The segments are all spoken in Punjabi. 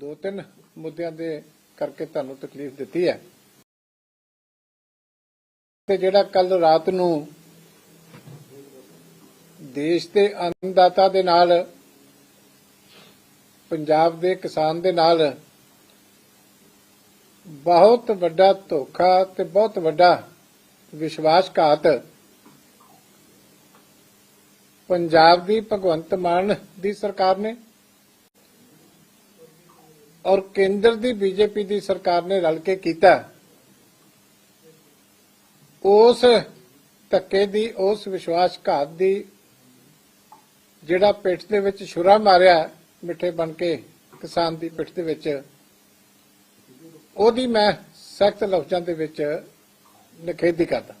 ਦੋ ਤਿੰਨ ਮੁੱਦਿਆਂ ਦੇ ਕਰਕੇ ਤੁਹਾਨੂੰ ਤਕਲੀਫ ਦਿੱਤੀ ਹੈ। ਤੇ ਜਿਹੜਾ ਕੱਲ ਰਾਤ ਨੂੰ ਦੇਸ਼ ਦੇ ਅੰਨਦਾਤਾ ਦੇ ਨਾਲ, ਪੰਜਾਬ ਦੇ ਕਿਸਾਨ ਦੇ ਨਾਲ ਬਹੁਤ ਵੱਡਾ ਧੋਖਾ ਤੇ ਬਹੁਤ ਵੱਡਾ ਵਿਸ਼ਵਾਸਘਾਤ ਪੰਜਾਬ ਦੀ ਭਗਵੰਤ ਮਾਨ ਦੀ ਸਰਕਾਰ ਨੇ ਔਰ ਕੇਂਦਰ ਦੀ ਬੀਜੇਪੀ ਦੀ ਸਰਕਾਰ ਨੇ ਰਲ ਕੇ ਕੀਤਾ। ਉਸ ਧੱਕੇ ਦੀ, ਉਸ ਵਿਸ਼ਵਾਸਘਾਤ ਦੀ ਜਿਹੜਾ ਪਿੱਠ ਦੇ ਵਿੱਚ ਛੁਰਾ ਮਾਰਿਆ ਮਿੱਠੇ ਬਣ ਕੇ ਕਿਸਾਨ ਦੀ ਪਿੱਠ ਦੇ ਵਿੱਚ, ਉਹਦੀ ਮੈਂ ਸਖਤ ਲਫ਼ਜ਼ਾਂ ਦੇ ਵਿੱਚ ਨਿਖੇਧੀ ਕਰਦਾ।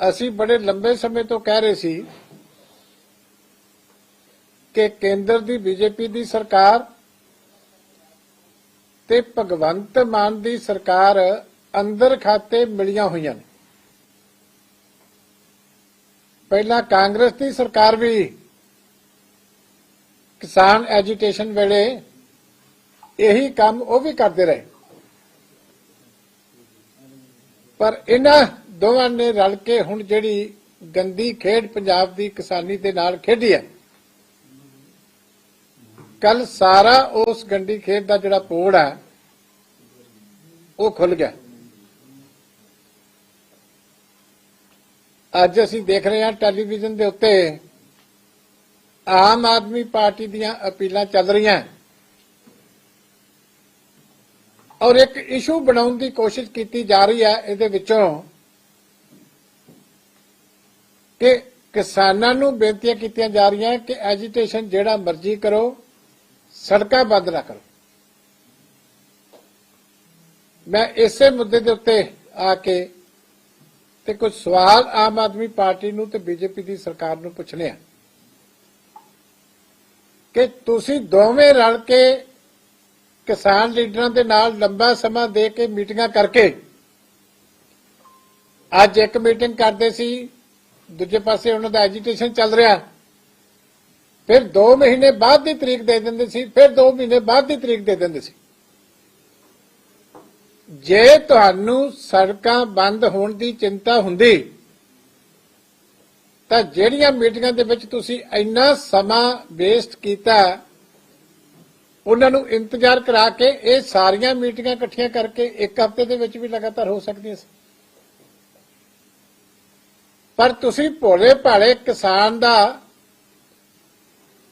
ਅਸੀਂ ਬੜੇ ਲੰਬੇ ਸਮੇਂ ਤੋਂ ਕਹਿ ਰਹੇ ਸੀ ਕਿ ਕੇਂਦਰ ਦੀ ਬੀਜੇਪੀ ਦੀ ਸਰਕਾਰ ਤੇ ਭਗਵੰਤ ਮਾਨ ਦੀ ਸਰਕਾਰ ਅੰਦਰ ਖਾਤੇ ਮਿਲੀਆਂ ਹੋਈਆਂ ਨੇ। ਪਹਿਲਾਂ ਕਾਂਗਰਸ ਦੀ ਸਰਕਾਰ ਵੀ ਕਿਸਾਨ ਐਜੀਟੇਸ਼ਨ ਵੇਲੇ ਇਹੀ ਕੰਮ ਉਹ ਵੀ ਕਰਦੇ ਰਹੇ। ਪਰ ਇਹਨਾਂ ਦੋਵਾਂ ਨੇ ਰਲ ਕੇ ਹੁਣ ਜਿਹੜੀ ਗੰਦੀ ਖੇਡ ਪੰਜਾਬ ਦੀ ਕਿਸਾਨੀ ਦੇ ਨਾਲ ਖੇਡੀ ਹੈ। ਕੱਲ ਸਾਰਾ ਉਸ ਗੰਡੀ ਖੇਡ ਦਾ ਜਿਹੜਾ ਪੋੜ ਹੈ, ਉਹ ਖੁੱਲ ਗਿਆ। ਅੱਜ ਅਸੀਂ ਦੇਖ ਰਹੇ ਹਾਂ ਟੈਲੀਵਿਜ਼ਨ ਦੇ ਉੱਤੇ ਆਮ ਆਦਮੀ ਪਾਰਟੀ ਦੀਆਂ ਅਪੀਲਾਂ ਚੱਲ ਰਹੀਆਂ ਔਰ ਇੱਕ ਇਸ਼ੂ ਬਣਾਉਣ ਦੀ ਕੋਸ਼ਿਸ਼ ਕੀਤੀ ਜਾ ਰਹੀ ਹੈ ਇਹਦੇ ਵਿੱਚੋਂ ਕਿ ਕਿਸਾਨਾਂ ਨੂੰ ਬੇਨਤੀਆਂ ਕੀਤੀਆਂ ਜਾ ਰਹੀਆਂ ਕਿ ਐਜੀਟੇਸ਼ਨ ਜਿਹੜਾ ਮਰਜ਼ੀ ਕਰੋ ਸੜਕਾਂ ਬੰਦ ਨਾ ਕਰੋ। ਮੈਂ ਇਸੇ ਮੁੱਦੇ ਦੇ ਉੱਤੇ ਆ ਕੇ ਤੇ ਕੁਝ ਸਵਾਲ ਆਮ ਆਦਮੀ ਪਾਰਟੀ ਨੂੰ ਤੇ ਬੀਜੇਪੀ ਦੀ ਸਰਕਾਰ ਨੂੰ ਪੁੱਛਣੇ ਆ ਕਿ ਤੁਸੀਂ ਦੋਵੇਂ ਰਲ ਕੇ ਕਿਸਾਨ ਲੀਡਰਾਂ ਦੇ ਨਾਲ ਲੰਬਾ ਸਮਾਂ ਦੇ ਕੇ ਮੀਟਿੰਗਾਂ ਕਰਕੇ ਅੱਜ ਇੱਕ ਮੀਟਿੰਗ ਕਰਦੇ ਸੀ, ਦੂਜੇ ਪਾਸੇ ਉਹਨਾਂ ਦਾ ਐਜੀਟੇਸ਼ਨ ਚੱਲ ਰਿਹਾ। ਫਿਰ 2 ਮਹੀਨੇ ਬਾਅਦ ਦੀ ਤਰੀਕ ਦੇ ਦਿੰਦੇ ਸੀ, ਫਿਰ 2 ਮਹੀਨੇ ਬਾਅਦ ਦੀ ਤਰੀਕ ਦੇ ਦਿੰਦੇ ਸੀ। ਜੇ ਤੁਹਾਨੂੰ ਸੜਕਾਂ ਬੰਦ ਹੋਣ ਦੀ ਚਿੰਤਾ ਹੁੰਦੀ, ਤਾਂ ਜਿਹੜੀਆਂ ਮੀਟਿੰਗਾਂ ਦੇ ਵਿੱਚ ਤੁਸੀਂ ਇੰਨਾ ਸਮਾਂ ਵੇਸਟ ਕੀਤਾ, ਉਹਨਾਂ ਨੂੰ ਇੰਤਜ਼ਾਰ ਕਰਾ ਕੇ ਇਹ ਸਾਰੀਆਂ ਮੀਟਿੰਗਾਂ ਇਕੱਠੀਆਂ ਕਰਕੇ ਇੱਕ ਹਫ਼ਤੇ ਦੇ ਵਿੱਚ ਵੀ ਲਗਾਤਾਰ ਹੋ ਸਕਦੀਆਂ ਸੀ। ਪਰ ਤੁਸੀਂ ਭੋਲੇ ਭਾਲੇ ਕਿਸਾਨ ਦਾ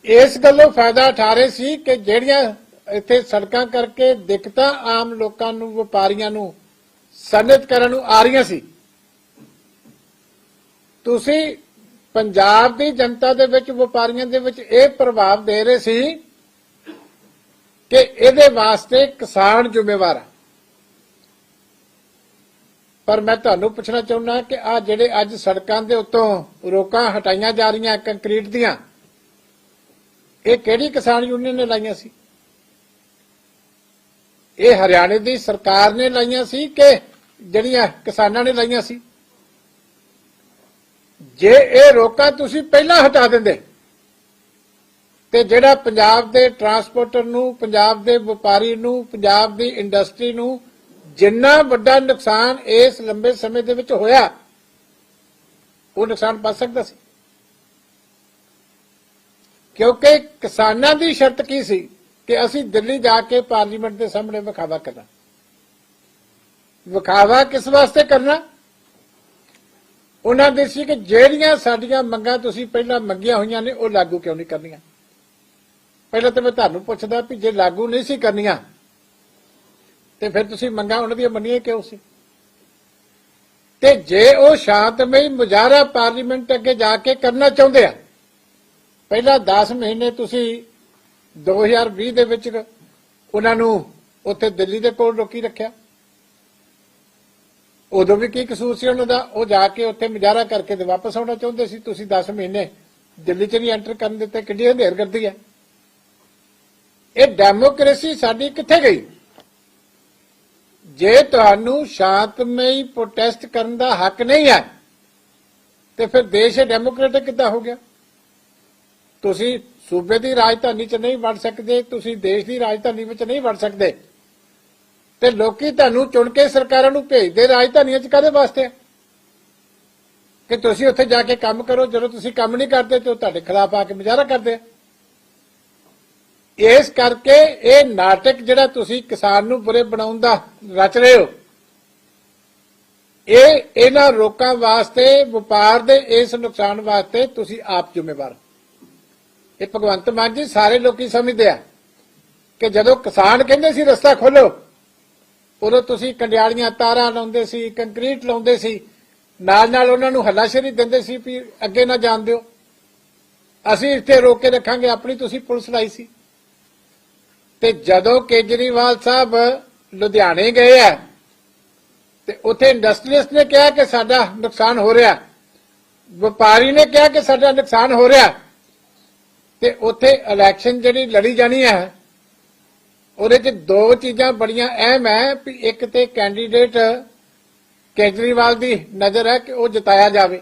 ਇਸ ਗੱਲੋਂ ਫਾਇਦਾ ਉਠਾ ਰਹੇ ਸੀ ਕਿ ਜਿਹੜੀਆਂ ਇੱਥੇ ਸੜਕਾਂ ਕਰਕੇ ਦਿੱਕਤਾਂ ਆਮ ਲੋਕਾਂ ਨੂੰ, ਵਪਾਰੀਆਂ ਨੂੰ ਸਨਤ ਕਰਨ ਨੂੰ ਆ ਰਹੀਆਂ ਸੀ। ਤੁਸੀਂ ਪੰਜਾਬ ਦੀ ਜਨਤਾ ਦੇ ਵਿੱਚ, ਵਪਾਰੀਆਂ ਦੇ ਵਿੱਚ ਇਹ ਪ੍ਰਭਾਵ ਦੇ ਰਹੇ ਸੀ ਕਿ ਇਹਦੇ ਵਾਸਤੇ ਕਿਸਾਨ ਜ਼ਿੰਮੇਵਾਰ ਹੈ ਪਰ ਮੈਂ ਤੁਹਾਨੂੰ ਪੁੱਛਣਾ ਚਾਹੁੰਦਾ ਕਿ ਆ ਜਿਹੜੇ ਅੱਜ ਸੜਕਾਂ ਦੇ ਉੱਤੋਂ ਰੋਕਾਂ ਹਟਾਈਆਂ ਜਾ ਰਹੀਆਂ, ਕੰਕਰੀਟ ਦੀਆਂ ਇਹ ਕਿਹੜੀ ਕਿਸਾਨ ਯੂਨੀਅਨ ਨੇ ਲਾਈਆਂ ਸੀ? ਇਹ ਹਰਿਆਣੇ ਦੀ ਸਰਕਾਰ ਨੇ ਲਾਈਆਂ ਸੀ ਕਿ ਜਿਹੜੀਆਂ ਕਿਸਾਨਾਂ ਨੇ ਲਾਈਆਂ ਸੀ? ਜੇ ਇਹ ਰੋਕਾ ਤੁਸੀਂ ਪਹਿਲਾਂ ਹਟਾ ਦਿੰਦੇ। ਤੇ ਜਿਹੜਾ ਪੰਜਾਬ ਦੇ ਟਰਾਂਸਪੋਰਟਰ ਨੂੰ, ਪੰਜਾਬ ਦੇ ਵਪਾਰੀ ਨੂੰ, ਪੰਜਾਬ ਦੀ ਇੰਡਸਟਰੀ ਨੂੰ ਜਿੰਨਾ ਵੱਡਾ ਨੁਕਸਾਨ ਇਸ ਲੰਬੇ ਸਮੇਂ ਦੇ ਵਿੱਚ ਹੋਇਆ, ਉਹ ਨੁਕਸਾਨ ਬਚ ਸਕਦਾ ਸੀ। ਕਿਉਂਕਿ ਕਿਸਾਨਾਂ ਦੀ ਸ਼ਰਤ ਕੀ ਸੀ? ਕਿ ਅਸੀਂ ਦਿੱਲੀ ਜਾ ਕੇ ਪਾਰਲੀਮੈਂਟ ਦੇ ਸਾਹਮਣੇ ਵਿਖਾਵਾ ਕਰਨਾ। ਵਿਖਾਵਾ ਕਿਸ ਵਾਸਤੇ ਕਰਨਾ? ਉਹਨਾਂ ਦੇ ਸੀ ਕਿ ਜਿਹੜੀਆਂ ਸਾਡੀਆਂ ਮੰਗਾਂ ਤੁਸੀਂ ਪਹਿਲਾਂ ਮੰਗੀਆਂ ਹੋਈਆਂ ਨੇ, ਉਹ ਲਾਗੂ ਕਿਉਂ ਨਹੀਂ ਕਰਨੀਆਂ? ਪਹਿਲਾਂ ਤਾਂ ਮੈਂ ਤੁਹਾਨੂੰ ਪੁੱਛਦਾ ਵੀ ਜੇ ਲਾਗੂ ਨਹੀਂ ਸੀ ਕਰਨੀਆਂ, ਤੇ ਫਿਰ ਤੁਸੀਂ ਮੰਗਾਂ ਉਹਨਾਂ ਦੀਆਂ ਮੰਨੀਆਂ ਕਿਉਂ ਸੀ? ਤੇ ਜੇ ਉਹ ਸ਼ਾਂਤਮਈ ਮੁਜ਼ਾਹਰਾ ਪਾਰਲੀਮੈਂਟ ਅੱਗੇ ਜਾ ਕੇ ਕਰਨਾ ਚਾਹੁੰਦੇ ਆ ਪਹਿਲਾਂ 10 ਮਹੀਨੇ ਤੁਸੀਂ 2020 ਦੇ ਵਿੱਚ ਉਹਨਾਂ ਨੂੰ ਉੱਥੇ ਦਿੱਲੀ ਦੇ ਕੋਲ ਰੋਕੀ ਰੱਖਿਆ। ਉਦੋਂ ਵੀ ਕੀ ਕਸੂਰ ਸੀ ਉਹਨਾਂ ਦਾ? ਉਹ ਜਾ ਕੇ ਉੱਥੇ ਮੁਜ਼ਾਹਰਾ ਕਰਕੇ ਤੇ ਵਾਪਸ ਆਉਣਾ ਚਾਹੁੰਦੇ ਸੀ। ਤੁਸੀਂ 10 ਮਹੀਨੇ ਦਿੱਲੀ 'ਚ ਨਹੀਂ ਐਂਟਰ ਕਰਨ ਦਿੱਤੇ ਕਿੰਨੀ ਹਨੇਰ ਕਰਦੀ ਹੈ ਇਹ ਡੈਮੋਕ੍ਰੇਸੀ ਸਾਡੀ ਕਿੱਥੇ ਗਈ? ਜੇ ਤੁਹਾਨੂੰ ਸ਼ਾਂਤਮਈ ਪ੍ਰੋਟੈਸਟ ਕਰਨ ਦਾ ਹੱਕ ਨਹੀਂ ਹੈ, ਤੇ ਫਿਰ ਦੇਸ਼ ਇਹ ਡੈਮੋਕ੍ਰੈਟਿਕ ਕਿੱਦਾਂ ਹੋ ਗਿਆ? ਤੁਸੀਂ ਸੂਬੇ ਦੀ ਰਾਜਧਾਨੀ 'ਚ ਨਹੀਂ ਵੜ ਸਕਦੇ, ਤੁਸੀਂ ਦੇਸ਼ ਦੀ ਰਾਜਧਾਨੀ ਵਿੱਚ ਨਹੀਂ ਵੜ ਸਕਦੇ। ਤੇ ਲੋਕੀ ਤੁਹਾਨੂੰ ਚੁਣ ਕੇ ਸਰਕਾਰਾਂ ਨੂੰ ਭੇਜਦੇ, ਰਾਜਧਾਨੀਆਂ 'ਚ ਕਾਹਦੇ ਵਾਸਤੇ ਕਿ ਤੁਸੀਂ ਉੱਥੇ ਜਾ ਕੇ ਕੰਮ ਕਰੋ, ਜਦੋਂ ਤੁਸੀਂ ਕੰਮ ਨਹੀਂ ਕਰਦੇ ਤੇ ਉਹ ਤੁਹਾਡੇ ਖਿਲਾਫ ਆ ਕੇ ਮੁਜ਼ਾਹਰਾ ਕਰਦੇ ਇਸ ਕਰਕੇ ਇਹ ਨਾਟਕ ਜਿਹੜਾ ਤੁਸੀਂ ਕਿਸਾਨ ਨੂੰ ਬੁਰੇ ਬਣਾਉਣ ਦਾ ਰਚ ਰਹੇ ਹੋ, ਇਹ ਇਹਨਾਂ ਰੋਕਾਂ ਵਾਸਤੇ, ਵਪਾਰ ਦੇ ਇਸ ਨੁਕਸਾਨ ਵਾਸਤੇ ਤੁਸੀਂ ਆਪ ਜ਼ਿੰਮੇਵਾਰ ਇਹ ਭਗਵੰਤ ਮਾਨ ਜੀ ਸਾਰੇ ਲੋਕੀ ਸਮਝਦੇ ਆ ਕਿ ਜਦੋਂ ਕਿਸਾਨ ਕਹਿੰਦੇ ਸੀ ਰਸਤਾ ਖੋਲੋ, ਉਦੋਂ ਤੁਸੀਂ ਕੰਡਿਆਲੀਆਂ ਤਾਰਾਂ ਲਾਉਂਦੇ ਸੀ, ਕੰਕਰੀਟ ਲਾਉਂਦੇ ਸੀ, ਨਾਲ ਨਾਲ ਉਹਨਾਂ ਨੂੰ ਹੱਲਾਸ਼ੇਰੀ ਦਿੰਦੇ ਸੀ ਵੀ ਅੱਗੇ ਨਾ ਜਾਣ ਦਿਓ। ਅਸੀਂ ਇੱਥੇ ਰੋਕ ਕੇ ਰੱਖਾਂਗੇ, ਆਪਣੀ ਤੁਸੀਂ ਪੁਲਿਸ ਲਾਈ ਸੀ। ਤੇ ਜਦੋਂ ਕੇਜਰੀਵਾਲ ਸਾਹਿਬ ਲੁਧਿਆਣੇ ਗਏ ਆ, ਤੇ ਉੱਥੇ ਇੰਡਸਟਰੀਅਲਿਸਟ ਨੇ ਕਿਹਾ ਕਿ ਸਾਡਾ ਨੁਕਸਾਨ ਹੋ ਰਿਹਾ। ਵਪਾਰੀ ਨੇ ਕਿਹਾ ਕਿ ਸਾਡਾ ਨੁਕਸਾਨ ਹੋ ਰਿਹਾ। ਤੇ ਉੱਥੇ ਇਲੈਕਸ਼ਨ ਜਿਹੜੀ ਲੜੀ ਜਾਣੀ ਹੈ, ਉਹਦੇ 'ਚ ਦੋ ਚੀਜ਼ਾਂ ਬੜੀਆਂ ਅਹਿਮ ਹੈ ਵੀ ਇੱਕ ਤੇ ਕੈਂਡੀਡੇਟ ਕੇਜਰੀਵਾਲ ਦੀ ਨਜ਼ਰ ਹੈ ਕਿ ਉਹ ਜਿਤਾਇਆ ਜਾਵੇ।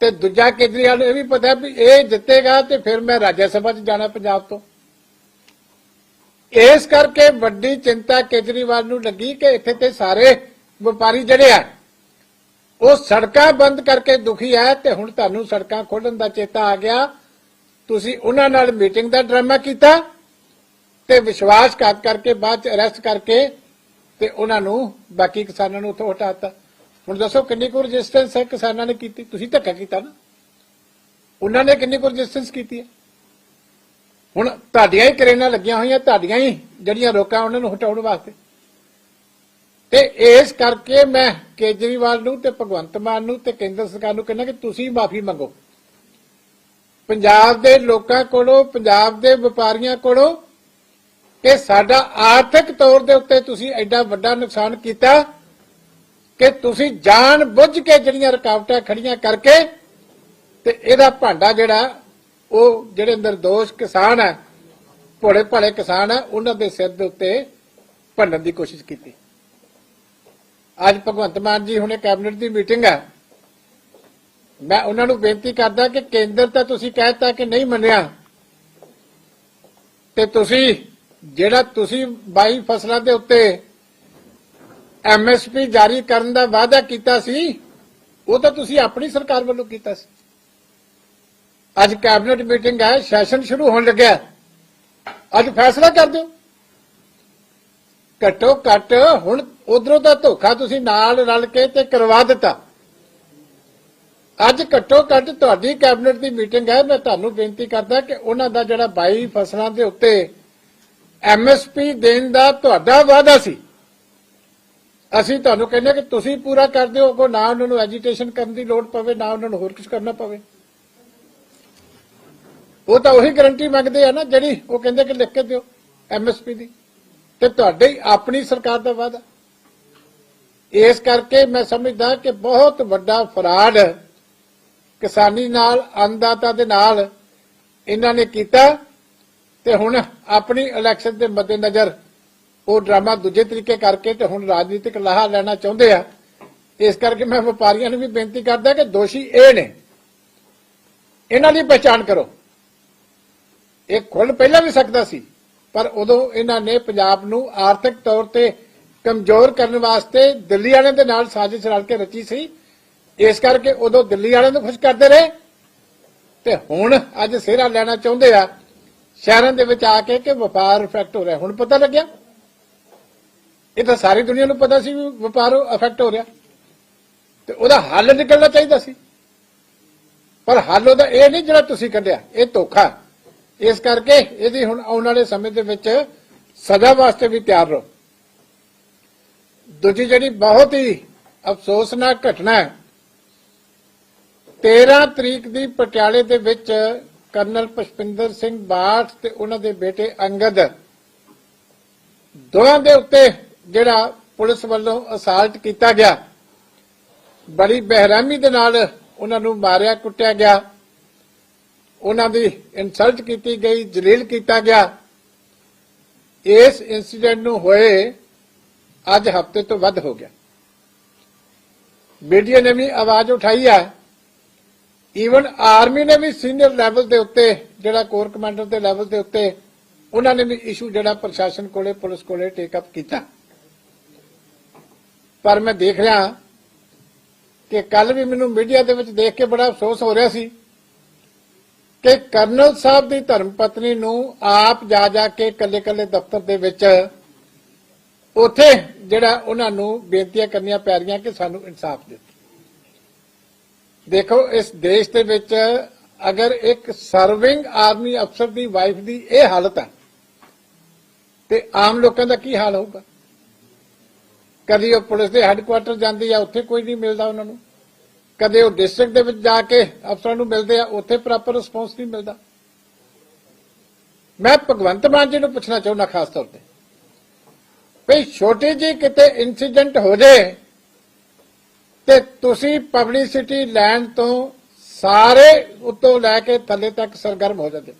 ਤੇ ਦੂਜਾ ਕੇਜਰੀਵਾਲ ਨੂੰ ਇਹ ਵੀ ਪਤਾ ਵੀ ਇਹ ਜਿੱਤੇਗਾ ਤੇ ਫਿਰ ਮੈਂ ਰਾਜ ਸਭਾ 'ਚ ਜਾਣਾ ਪੰਜਾਬ ਤੋਂ। ਇਸ ਕਰਕੇ ਵੱਡੀ ਚਿੰਤਾ ਕੇਜਰੀਵਾਲ ਨੂੰ ਲੱਗੀ ਕਿ ਇੱਥੇ ਤੇ ਸਾਰੇ ਵਪਾਰੀ ਜਿਹੜੇ ਆ, ਉਹ ਸੜਕਾਂ ਬੰਦ ਕਰਕੇ ਦੁਖੀ ਹੈ ਤੇ ਹੁਣ ਤੁਹਾਨੂੰ ਸੜਕਾਂ ਖੋਲਣ ਦਾ ਚੇਤਾ ਆ ਗਿਆ। ਤੁਸੀਂ ਉਹਨਾਂ ਨਾਲ ਮੀਟਿੰਗ ਦਾ ਡਰਾਮਾ ਕੀਤਾ ਤੇ ਵਿਸ਼ਵਾਸਘਾਤ ਕਰਕੇ ਬਾਅਦ ਚ ਅਰੈਸਟ ਕਰਕੇ ਤੇ ਉਹਨਾਂ ਨੂੰ ਬਾਕੀ ਕਿਸਾਨਾਂ ਨੂੰ ਉੱਥੋਂ ਹਟਾਤਾ। ਹੁਣ ਦੱਸੋ ਕਿੰਨੀ ਕੁ ਰੈਜ਼ਿਸਟੈਂਸ ਹੈ ਕਿਸਾਨਾਂ ਨੇ ਕੀਤੀ? ਤੁਸੀਂ ਧੱਕਾ ਕੀਤਾ ਨਾ। ਉਹਨਾਂ ਨੇ ਕਿੰਨੀ ਕੁ ਰੈਜ਼ਿਸਟੈਂਸ ਕੀਤੀ ਹੈ? ਹੁਣ ਤੁਹਾਡੀਆਂ ਹੀ ਕਰੇਨਾਂ ਲੱਗੀਆਂ ਹੋਈਆਂ, ਤੁਹਾਡੀਆਂ ਹੀ ਜਿਹੜੀਆਂ ਰੋਕਾਂ ਉਹਨਾਂ ਨੂੰ ਹਟਾਉਣ ਵਾਸਤੇ। ਤੇ ਇਸ ਕਰਕੇ ਮੈਂ ਕੇਜਰੀਵਾਲ ਨੂੰ ਤੇ ਭਗਵੰਤ ਮਾਨ ਨੂੰ ਤੇ ਕੇਂਦਰ ਸਰਕਾਰ ਨੂੰ ਕਹਿੰਦਾ ਕਿ ਤੁਸੀਂ ਮਾਫੀ ਮੰਗੋ। ਪੰਜਾਬ ਦੇ ਲੋਕਾਂ ਕੋਲੋਂ, ਪੰਜਾਬ ਦੇ ਵਪਾਰੀਆਂ ਕੋਲੋਂ ਕਿ ਸਾਡਾ ਆਰਥਿਕ ਤੌਰ ਦੇ ਉੱਤੇ ਤੁਸੀਂ ਐਡਾ ਵੱਡਾ ਨੁਕਸਾਨ ਕੀਤਾ ਕਿ ਤੁਸੀਂ ਜਾਣ ਬੁੱਝ ਕੇ ਜਿਹੜੀਆਂ ਰੁਕਾਵਟਾਂ ਖੜੀਆਂ ਕਰਕੇ ਤੇ ਇਹਦਾ ਭਾਂਡਾ ਜਿਹੜਾ, ਉਹ ਜਿਹੜੇ ਨਿਰਦੋਸ਼ ਕਿਸਾਨ ਹੈ ਭੋਲੇ ਭਾਲੇ ਕਿਸਾਨ ਹੈ, ਉਹਨਾਂ ਦੇ ਸਿਰ ਦੇ ਉੱਤੇ ਭੰਨਣ ਦੀ ਕੋਸ਼ਿਸ਼ ਕੀਤੀ। ਅੱਜ ਭਗਵੰਤ ਮਾਨ ਜੀ ਹੁਣੇ ਕੈਬਨਿਟ ਦੀ ਮੀਟਿੰਗ ਹੈ। ਮੈਂ ਉਹਨਾਂ ਨੂੰ ਬੇਨਤੀ ਕਰਦਾ ਕਿ ਕੇਂਦਰ ਤਾਂ ਤੁਸੀਂ ਕਹਿਤਾ ਕਿ ਨਹੀਂ ਮੰਨਿਆ। ਤੇ ਤੁਸੀਂ ਜਿਹੜਾ ਤੁਸੀਂ 22 ਫਸਲਾਂ ਦੇ ਉੱਤੇ ਐਮਐਸਪੀ ਜਾਰੀ ਕਰਨ ਦਾ ਵਾਅਦਾ ਕੀਤਾ ਸੀ, ਉਹ ਤਾਂ ਤੁਸੀਂ ਆਪਣੀ ਸਰਕਾਰ ਵੱਲੋਂ ਕੀਤਾ ਸੀ। ਅੱਜ ਕੈਬਨਿਟ ਮੀਟਿੰਗ ਹੈ, ਸੈਸ਼ਨ ਸ਼ੁਰੂ ਹੋਣ ਲੱਗਿਆ। ਅੱਜ ਫੈਸਲਾ ਕਰ ਦਿਓ। ਘੱਟੋ ਘੱਟ ਹੁਣ ਉਧਰੋਂ ਦਾ ਧੋਖਾ ਤੁਸੀਂ ਨਾਲ ਰਲ ਕੇ ਤੇ ਕਰਵਾ ਦਿੱਤਾ। ਅੱਜ ਘੱਟੋ ਘੱਟ ਤੁਹਾਡੀ ਕੈਬਨਿਟ ਦੀ ਮੀਟਿੰਗ ਹੈ। ਮੈਂ ਤੁਹਾਨੂੰ ਬੇਨਤੀ ਕਰਦਾ ਕਿ ਉਹਨਾਂ ਦਾ ਜਿਹੜਾ 22 ਫਸਲਾਂ ਦੇ ਉੱਤੇ ਐਮਐਸਪੀ ਦੇਣ ਦਾ ਤੁਹਾਡਾ ਵਾਅਦਾ ਸੀ। ਅਸੀਂ ਤੁਹਾਨੂੰ ਕਹਿੰਦੇ ਕਿ ਤੁਸੀਂ ਪੂਰਾ ਕਰ ਦਿਓ ਕੋ ਨਾ ਉਹਨਾਂ ਨੂੰ ਐਜੀਟੇਸ਼ਨ ਕਰਨ ਦੀ ਲੋੜ ਪਵੇ, ਨਾ ਉਹਨਾਂ ਨੂੰ ਹੋਰ ਕੁਝ ਕਰਨਾ ਪਵੇ। ਉਹ ਤਾਂ ਉਹੀ ਗਰੰਟੀ ਮੰਗਦੇ ਆ ਨਾ ਜਿਹੜੀ ਉਹ ਕਹਿੰਦੇ ਕਿ ਲਿਖ ਕੇ ਦਿਓ ਐਮਐਸਪੀ ਦੀ। ਤੇ ਤੁਹਾਡੇ ਹੀ ਆਪਣੀ ਸਰਕਾਰ ਦਾ ਵਾਅਦਾ। ਇਸ ਕਰਕੇ ਮੈਂ ਸਮਝਦਾ ਕਿ ਬਹੁਤ ਵੱਡਾ ਫਰਾਡ ਕਿਸਾਨੀ ਨਾਲ, ਅੰਨਦਾਤਾ ਦੇ ਨਾਲ ਇਹਨਾਂ ਨੇ ਕੀਤਾ ਤੇ ਹੁਣ ਆਪਣੀ ਇਲੈਕਸ਼ਨ ਦੇ ਮੱਦੇਨਜ਼ਰ ਉਹ ਡਰਾਮਾ ਦੂਜੇ ਤਰੀਕੇ ਕਰਕੇ ਤੇ ਹੁਣ ਰਾਜਨੀਤਿਕ ਲਾਹਾ ਲੈਣਾ ਚਾਹੁੰਦੇ ਆ। ਇਸ ਕਰਕੇ ਮੈਂ ਵਪਾਰੀਆਂ ਨੂੰ ਵੀ ਬੇਨਤੀ ਕਰਦਾ ਕਿ ਦੋਸ਼ੀ ਇਹ ਨੇ। ਇਹਨਾਂ ਦੀ ਪਛਾਣ ਕਰੋ। ਇਹ ਖੁੱਲ ਪਹਿਲਾਂ ਵੀ ਸਕਦਾ ਸੀ, ਪਰ ਉਦੋਂ ਇਹਨਾਂ ਨੇ ਪੰਜਾਬ ਨੂੰ ਆਰਥਿਕ ਤੌਰ ਤੇ ਕਮਜ਼ੋਰ ਕਰਨ ਵਾਸਤੇ ਦਿੱਲੀ ਵਾਲਿਆਂ ਦੇ ਨਾਲ ਸਾਜ਼ਿਸ਼ ਰਲ ਕੇ ਰਚੀ ਸੀ। ਇਸ ਕਰਕੇ ਉਦੋਂ ਦਿੱਲੀ ਵਾਲਿਆਂ ਨੂੰ ਖੁਸ਼ ਕਰਦੇ ਰਹੇ। ਤੇ ਹੁਣ ਅੱਜ ਸਿਹਰਾ ਲੈਣਾ ਚਾਹੁੰਦੇ ਆ, ਸ਼ਹਿਰਾਂ ਦੇ ਵਿੱਚ ਆ ਕੇ ਕਿ ਵਪਾਰ ਇਫੈਕਟ ਹੋ ਰਿਹਾ। ਹੁਣ ਪਤਾ ਲੱਗਿਆ। ਇਹ ਤਾਂ ਸਾਰੀ ਦੁਨੀਆ ਨੂੰ ਪਤਾ ਸੀ ਵੀ ਵਪਾਰ ਇਫੈਕਟ ਹੋ ਰਿਹਾ। ਤੇ ਉਹਦਾ ਹੱਲ ਨਿਕਲਣਾ ਚਾਹੀਦਾ ਸੀ। ਪਰ ਹੱਲ ਉਹਦਾ ਇਹ ਨਹੀਂ ਜਿਹੜਾ ਤੁਸੀਂ ਕੱਢਿਆ, ਇਹ ਧੋਖਾ। ਇਸ ਕਰਕੇ ਇਹਦੀ ਹੁਣ ਆਉਣ ਵਾਲੇ ਸਮੇਂ ਦੇ ਵਿੱਚ ਸਦਾ ਵਾਸਤੇ ਵੀ ਤਿਆਰ ਰਹੋ। ਦੂਜੀ ਜਿਹੜੀ ਬਹੁਤ ਹੀ ਅਫਸੋਸਨਾਕ ਘਟਨਾ ਹੈ 13 ਤਰੀਕ ਦੀ ਪਟਿਆਲੇ ਦੇ ਵਿੱਚ ਕਰਨਲ ਪੁਸ਼ਪਿੰਦਰ ਸਿੰਘ ਬਾਠ ਤੇ ਉਹਨਾਂ ਦੇ ਬੇਟੇ ਅੰਗਦ। ਦੋਹਾਂ ਦੇ ਉੱਤੇ ਜਿਹੜਾ ਪੁਲਿਸ ਵੱਲੋਂ ਅਸਾਲਟ ਕੀਤਾ ਗਿਆ। ਬੜੀ ਬਹਿਰਾਮੀ ਦੇ ਨਾਲ ਉਹਨਾਂ ਨੂੰ ਮਾਰਿਆ, ਕੁੱਟਿਆ ਗਿਆ। ਉਹਨਾਂ ਦੀ ਇਨਸਲਟ ਕੀਤੀ ਗਈ, ਜਲੀਲ ਕੀਤਾ ਗਿਆ। ਇਸ ਇਨਸੀਡੈਂਟ ਨੂੰ ਹੋਏ ਅੱਜ ਹਫ਼ਤੇ ਤੋਂ ਵੱਧ ਹੋ ਗਿਆ। ਮੀਡੀਆ ਨੇ ਵੀ ਆਵਾਜ਼ ਉਠਾਈ ਹੈ ਈਵਨ ਆਰਮੀ ਨੇ ਵੀ ਸੀਨੀਅਰ ਲੈਵਲ ਦੇ ਉੱਤੇ, ਜਿਹੜਾ ਕੋਰ ਕਮਾਂਡਰ ਦੇ ਲੈਵਲ ਦੇ ਉੱਤੇ, ਉਹਨਾਂ ਨੇ ਵੀ ਇਸ਼ੂ ਜਿਹੜਾ ਪ੍ਰਸ਼ਾਸਨ ਕੋਲੇ, ਪੁਲਿਸ ਕੋਲੇ ਟੇਕ ਅਪ ਕੀਤਾ। ਪਰ ਮੈਂ ਦੇਖ ਰਿਹਾ ਕਿ ਕੱਲ ਵੀ ਮੈਨੂੰ ਮੀਡੀਆ ਦੇ ਵਿੱਚ ਦੇਖ ਕੇ ਬੜਾ ਅਫਸੋਸ ਹੋ ਰਿਹਾ ਸੀ ਕਿ ਕਰਨਲ ਸਾਹਿਬ ਦੀ ਧਰਮ ਪਤਨੀ ਨੂੰ ਆਪ ਜਾ ਜਾ ਕੇ ਕੱਲੇ-ਕੱਲੇ ਦਫ਼ਤਰ ਦੇ ਵਿੱਚ ਉਥੇ ਜਿਹੜਾ ਉਹਨਾਂ ਨੂੰ ਬੇਨਤੀਆਂ ਕਰਨੀਆਂ ਪੈ ਰਹੀਆਂ ਕਿ ਸਾਨੂੰ ਇਨਸਾਫ ਦਿਓ ਦੇਖੋ, ਇਸ ਦੇਸ਼ ਦੇ ਵਿੱਚ ਅਗਰ ਇੱਕ ਸਰਵਿੰਗ ਆਰਮੀ ਅਫਸਰ ਦੀ ਵਾਈਫ ਦੀ ਇਹ ਹਾਲਤ ਹੈ, ਤੇ ਆਮ ਲੋਕਾਂ ਦਾ ਕੀ ਹਾਲ ਹੋਊਗਾ? ਕਦੀ ਉਹ ਪੁਲਿਸ ਦੇ ਹੈੱਡਕੁਆਰਟਰ ਜਾਂਦੀ ਆ, ਉੱਥੇ ਕੋਈ ਨਹੀਂ ਮਿਲਦਾ ਉਹਨਾਂ ਨੂੰ। ਕਦੇ ਉਹ ਡਿਸਟ੍ਰਿਕਟ ਦੇ ਵਿੱਚ ਜਾ ਕੇ ਅਫਸਰਾਂ ਨੂੰ ਮਿਲਦੇ ਆ, ਉੱਥੇ ਪ੍ਰੋਪਰ ਰਿਸਪੌਂਸ ਨਹੀਂ ਮਿਲਦਾ। ਮੈਂ ਭਗਵੰਤ ਮਾਨ ਜੀ ਨੂੰ ਪੁੱਛਣਾ ਚਾਹੁੰਦਾ, ਖਾਸ ਤੌਰ ਤੇ। ਭਈ ਛੋਟੀ ਜੀ ਕਿਤੇ ਇਨਸੀਡੈਂਟ ਹੋ ਜਾਏ ਤੇ ਤੁਸੀਂ ਪਬਲਿਸਿਟੀ ਲੈਣ ਤੋਂ ਸਾਰੇ ਉੱਤੋਂ ਲੈ ਕੇ ਥੱਲੇ ਤੱਕ ਸਰਗਰਮ ਹੋ ਜਾਂਦੇ।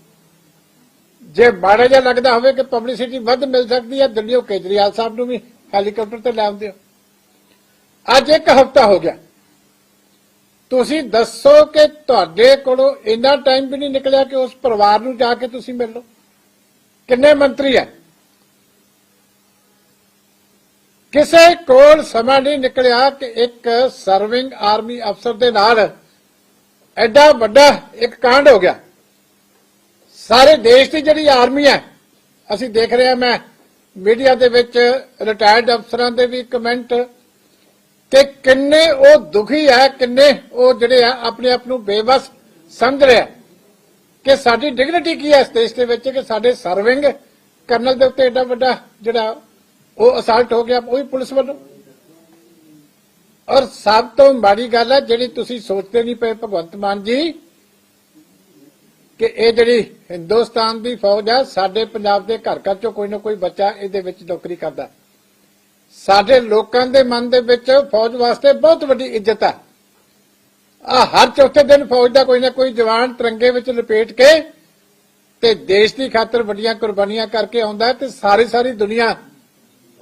ਜੇ ਮਾੜਾ ਜਿਹਾ ਲੱਗਦਾ ਹੋਵੇ ਕਿ ਪਬਲਿਸਿਟੀ ਵੱਧ ਮਿਲ ਸਕਦੀ ਹੈ, ਦਿੱਲੀੋਂ ਕੇਜਰੀਵਾਲ ਸਾਹਿਬ ਨੂੰ ਵੀ ਹੈਲੀਕਾਪਟਰ ਤੇ ਲੈ ਆਉਂਦੇ ਹੋ। ਅੱਜ ਇੱਕ ਹਫਤਾ ਹੋ ਗਿਆ। ਤੁਸੀਂ ਦੱਸੋ ਕਿ ਤੁਹਾਡੇ ਕੋਲੋਂ ਇੰਨਾ ਟਾਈਮ ਵੀ ਨਹੀਂ ਨਿਕਲਿਆ ਕਿ ਉਸ ਪਰਿਵਾਰ ਨੂੰ ਜਾ ਕੇ ਤੁਸੀਂ ਮਿਲ ਲਓ। ਕਿੰਨੇ ਮੰਤਰੀ ਹੈ? ਕਿਸੇ ਕੋਲ ਸਮਾਂ ਨਹੀਂ ਨਿਕਲਿਆ ਕਿ ਇੱਕ ਸਰਵਿੰਗ ਆਰਮੀ ਅਫਸਰ ਦੇ ਨਾਲ ਐਡਾ ਵੱਡਾ ਇੱਕ ਕਾਂਡ ਹੋ ਗਿਆ। ਸਾਰੇ ਦੇਸ਼ ਦੀ ਜਿਹੜੀ ਆਰਮੀ ਹੈ, ਅਸੀਂ ਦੇਖ ਰਹੇ ਹਾਂ ਮੈਂ, ਮੀਡੀਆ ਦੇ ਵਿੱਚ ਰਿਟਾਇਰਡ ਅਫਸਰਾਂ ਦੇ ਵੀ ਕਮੈਂਟ ਕਿ ਕਿੰਨੇ ਉਹ ਦੁਖੀ ਹੈ, ਕਿੰਨੇ ਉਹ ਜਿਹੜੇ ਆ ਆਪਣੇ ਆਪ ਨੂੰ ਬੇਬਸ ਸਮਝ ਰਿਹਾ ਕਿ ਸਾਡੀ ਡਿਗਨਿਟੀ ਕੀ ਹੈ ਇਸ ਦੇਸ਼ ਦੇ ਵਿੱਚ, ਕਿ ਸਾਡੇ ਸਰਵਿੰਗ ਕਰਨਲ ਦੇ ਉੱਤੇ ਐਡਾ ਵੱਡਾ ਜਿਹੜਾ ਉਹ ਅਸਾਲਟ ਹੋ ਗਿਆ, ਉਹ ਵੀ ਪੁਲਿਸ ਵੱਲੋਂ। ਔਰ ਸਭ ਤੋਂ ਮਾੜੀ ਗੱਲ ਹੈ, ਜਿਹੜੀ ਤੁਸੀਂ ਸੋਚਦੇ ਨਹੀਂ ਪਏ, ਭਗਵੰਤ ਮਾਨ ਜੀ, ਕਿ ਇਹ ਜਿਹੜੀ ਹਿੰਦੁਸਤਾਨ ਦੀ ਫੌਜ ਹੈ, ਸਾਡੇ ਪੰਜਾਬ ਦੇ ਘਰ ਘਰ ਚੋਂ ਕੋਈ ਨਾ ਕੋਈ ਬੱਚਾ ਇਹਦੇ ਵਿੱਚ ਨੌਕਰੀ ਕਰਦਾ। ਸਾਡੇ ਲੋਕਾਂ ਦੇ ਮਨ ਦੇ ਵਿੱਚ ਫੌਜ ਵਾਸਤੇ ਬਹੁਤ ਵੱਡੀ ਇੱਜ਼ਤ ਆ ਆ ਹਰ ਚੌਥੇ ਦਿਨ ਫੌਜ ਦਾ ਕੋਈ ਨਾ ਕੋਈ ਜਵਾਨ ਤਿਰੰਗੇ ਵਿੱਚ ਲਪੇਟ ਕੇ ਤੇ ਦੇਸ਼ ਦੀ ਖਾਤਰ ਵੱਡੀਆਂ ਕੁਰਬਾਨੀਆਂ ਕਰਕੇ ਆਉਂਦਾ ਹੈ ਤੇ ਸਾਰੀ ਸਾਰੀ ਦੁਨੀਆ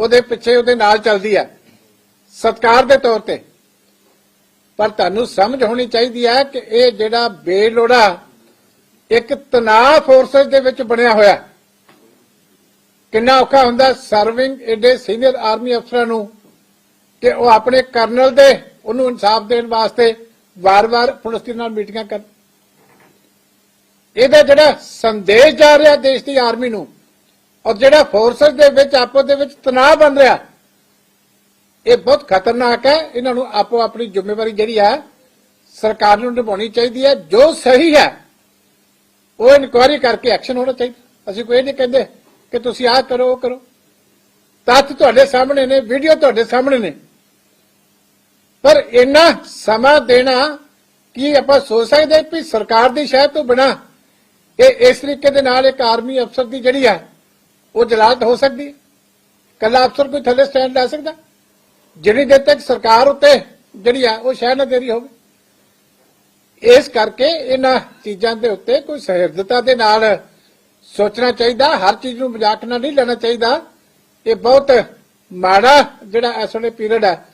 ਉਹਦੇ ਪਿੱਛੇ ਉਹਦੇ ਨਾਲ ਚੱਲਦੀ ਹੈ। ਸਤਕਾਰ ਦੇ ਤੌਰ ਤੇ। ਪਰ ਤੁਹਾਨੂੰ ਸਮਝ ਹੋਣੀ ਚਾਹੀਦੀ ਹੈ ਕਿ ਇਹ ਜਿਹੜਾ ਬੇਲੋੜਾ ਇੱਕ ਤਣਾਅ ਫੋਰਸਸ ਦੇ ਵਿੱਚ ਬਣਿਆ ਹੋਇਆ ਕਿੰਨਾ ਔਖਾ ਹੁੰਦਾ ਸਰਵਿੰਗ ਏਡੇ ਸੀਨੀਅਰ ਆਰਮੀ ਅਫਸਰਾਂ ਨੂੰ ਕਿ ਉਹ ਆਪਣੇ ਕਰਨਲ ਦੇ ਉਹਨੂੰ ਇਨਸਾਫ ਦੇਣ ਵਾਸਤੇ ਵਾਰ-ਵਾਰ ਪੁਲਿਸ ਦੇ ਨਾਲ ਮੀਟਿੰਗਾਂ ਕਰਨ। ਇਹਦਾ ਜਿਹੜਾ ਸੰਦੇਸ਼ ਜਾ ਰਿਹਾ ਦੇਸ਼ ਦੀ ਆਰਮੀ ਨੂੰ ਔਰ ਜਿਹੜਾ ਫੋਰਸਸ ਦੇ ਵਿੱਚ, ਆਪਸ ਦੇ ਵਿੱਚ ਤਣਾਅ ਬਣ ਰਿਹਾ, ਇਹ ਬਹੁਤ ਖਤਰਨਾਕ ਹੈ। ਇਹਨਾਂ ਨੂੰ ਆਪੋ ਆਪਣੀ ਜ਼ਿੰਮੇਵਾਰੀ ਜਿਹੜੀ ਹੈ, ਸਰਕਾਰ ਨੂੰ ਨਿਭਾਉਣੀ ਚਾਹੀਦੀ ਹੈ। ਜੋ ਸਹੀ ਹੈ, ਉਹ ਇਨਕੁਆਇਰੀ ਕਰਕੇ ਐਕਸ਼ਨ ਹੋਣਾ ਚਾਹੀਦਾ। ਅਸੀਂ ਕੋਈ ਨਹੀਂ ਕਹਿੰਦੇ ਕਿ ਤੁਸੀਂ ਆਹ ਕਰੋ, ਉਹ ਕਰੋ। ਤੱਥ ਤੁਹਾਡੇ ਸਾਹਮਣੇ ਨੇ ਵੀਡੀਓ ਤੁਹਾਡੇ ਸਾਹਮਣੇ ਨੇ। ਪਰ ਇੰਨਾ ਸਮਾਂ ਦੇਣਾ, ਕਿ ਆਪਾਂ ਸੋਚ ਸਕਦੇ ਹਾਂ ਕਿ ਸਰਕਾਰ ਦੀ ਸ਼ਾਇਦ ਤੋਂ ਬਿਨਾ ਇਹ ਇਸ ਤਰੀਕੇ ਦੇ ਨਾਲ ਇੱਕ ਆਰਮੀ ਅਫਸਰ ਦੀ ਜਿਹੜੀ ਹੈ ਉਹ ਜਲਾਲਤ ਹੋ ਸਕਦੀ ਹੈ? ਕੱਲਾ ਅਫਸਰ ਕੋਈ ਥੱਲੇ ਸਟੈਂਡ ਲੈ ਸਕਦਾ? ਜਿਹੜੀ ਦੇਰ ਤੱਕ ਸਰਕਾਰ ਉੱਤੇ ਜਿਹੜੀ ਆ, ਉਹ ਸ਼ਹਿ ਨਾ ਦੇਰੀ ਹੋਵੇ। ਇਸ ਕਰਕੇ ਇਹਨਾਂ ਚੀਜ਼ਾਂ ਦੇ ਉੱਤੇ ਕੋਈ ਸਹਿਰਦਤਾ ਦੇ ਨਾਲ ਸੋਚਣਾ ਚਾਹੀਦਾ, ਹਰ ਚੀਜ਼ ਨੂੰ ਮਜ਼ਾਕ ਨਾਲ ਨਹੀਂ ਲੈਣਾ ਚਾਹੀਦਾ। ਇਹ ਬਹੁਤ ਮਾੜਾ ਜਿਹੜਾ ਇਸ ਵੇਲੇ ਪੀਰੀਅਡ ਹੈ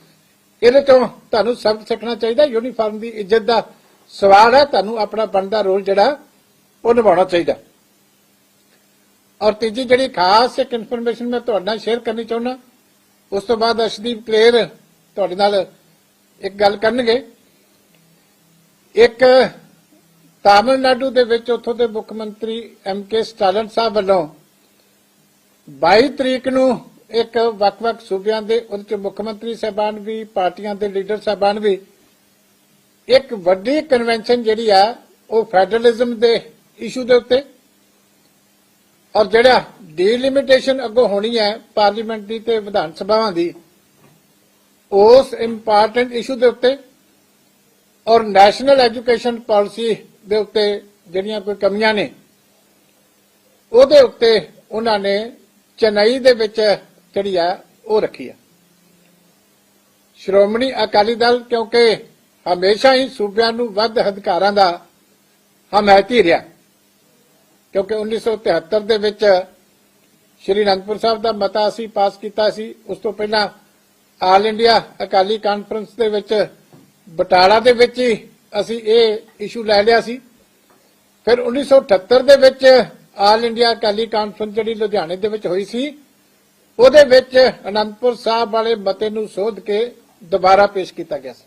ਇਹਦੇ ਤੋਂ ਤੁਹਾਨੂੰ ਸਬਕ ਸਿੱਖਣਾ ਚਾਹੀਦਾ, ਯੂਨੀਫਾਰਮ ਦੀ ਇੱਜ਼ਤ ਦਾ ਸਵਾਲ ਹੈ। ਤੁਹਾਨੂੰ ਆਪਣਾ ਬਣਦਾ ਰੋਲ ਜਿਹੜਾ, ਉਹ ਨਿਭਾਉਣਾ ਚਾਹੀਦਾ। ਔਰ ਤੀਜੀ ਜਿਹੜੀ ਖਾਸ ਇੱਕ ਇਨਫੋਰਮੇਸ਼ਨ ਮੈਂ ਤੁਹਾਡੇ ਨਾਲ ਸ਼ੇਅਰ ਕਰਨੀ ਚਾਹੁੰਦਾ, ਉਸ ਤੋਂ ਬਾਅਦ ਅਸ਼ਦੀਪ ਕਲੇਰ ਤੁਹਾਡੇ ਨਾਲ ਇੱਕ ਗੱਲ ਕਰਨਗੇ। ਇੱਕ ਤਾਮਿਲਨਾਡੂ ਦੇ ਵਿੱਚ ਉੱਥੋਂ ਦੇ ਮੁੱਖ ਮੰਤਰੀ ਐਮ ਕੇ ਸਟਾਲਨ ਸਾਹਿਬ ਵੱਲੋਂ 22 ਤਰੀਕ ਨੂੰ ਇੱਕ ਵੱਖ-ਵੱਖ ਸੂਬਿਆਂ ਦੇ, ਉਹਦੇ ਚ ਮੁੱਖ ਮੰਤਰੀ ਸਾਹਿਬਾਨ ਵੀ, ਪਾਰਟੀਆਂ ਦੇ ਲੀਡਰ ਸਾਹਿਬਾਨ ਵੀ, ਇੱਕ ਵੱਡੀ ਕਨਵੈਨਸ਼ਨ ਜਿਹੜੀ ਆ, ਉਹ ਫੈਡਰਲਿਜ਼ਮ ਦੇ ਇਸ਼ੂ ਦੇ ਉੱਤੇ ਔਰ ਜਿਹੜਾ ਡੀਲਿਮਿਟੇਸ਼ਨ ਅੱਗੋਂ ਹੋਣੀ ਹੈ ਪਾਰਲੀਮੈਂਟ ਦੀ ਤੇ ਵਿਧਾਨ ਸਭਾਵਾਂ ਦੀ, ਉਸ ਇੰਪੋਰਟੈਂਟ ਇਸ਼ੂ ਦੇ ਉੱਤੇ ਔਰ ਨੈਸ਼ਨਲ ਐਜੂਕੇਸ਼ਨ ਪਾਲਿਸੀ ਦੇ ਉੱਤੇ ਜਿਹੜੀਆਂ ਕੋਈ ਕਮੀਆਂ ਨੇ, ਉਹਦੇ ਉੱਤੇ ਉਹਨਾਂ ਨੇ ਚੇਨਈ ਦੇ ਵਿੱਚ ਜਿਹੜੀ ਆ ਉਹ ਰੱਖੀ ਆ। ਸ਼੍ਰੋਮਣੀ ਅਕਾਲੀ ਦਲ ਕਿਉਂਕਿ ਹਮੇਸ਼ਾ ਹੀ ਸੂਬਿਆਂ ਨੂੰ ਵੱਧ ਅਧਿਕਾਰਾਂ ਦਾ ਹਮਾਇਤੀ ਰਿਹਾ। ਕਿਉਂਕਿ 1973 ਦੇ ਵਿੱਚ ਸ਼੍ਰੀ ਅਨੰਦਪੁਰ ਸਾਹਿਬ ਦਾ ਮਤਾ ਅਸੀਂ ਪਾਸ ਕੀਤਾ ਸੀ। ਉਸ ਤੋਂ ਪਹਿਲਾਂ ਆਲ ਇੰਡੀਆ ਅਕਾਲੀ ਕਾਨਫਰੰਸ ਦੇ ਵਿੱਚ, ਬਟਾਲਾ ਦੇ ਵਿੱਚ ਹੀ ਅਸੀਂ ਇਹ ਇਸ਼ੂ ਲੈ ਲਿਆ ਸੀ। ਫਿਰ 1978 ਦੇ ਵਿੱਚ ਆਲ ਇੰਡੀਆ ਅਕਾਲੀ ਕਾਨਫਰੰਸ ਜਿਹੜੀ ਲੁਧਿਆਣੇ ਦੇ ਵਿੱਚ ਹੋਈ ਸੀ, ਉਹਦੇ ਵਿੱਚ ਅਨੰਦਪੁਰ ਸਾਹਿਬ ਵਾਲੇ ਮਤੇ ਨੂੰ ਸੋਧ ਕੇ ਦੁਬਾਰਾ ਪੇਸ਼ ਕੀਤਾ ਗਿਆ ਸੀ।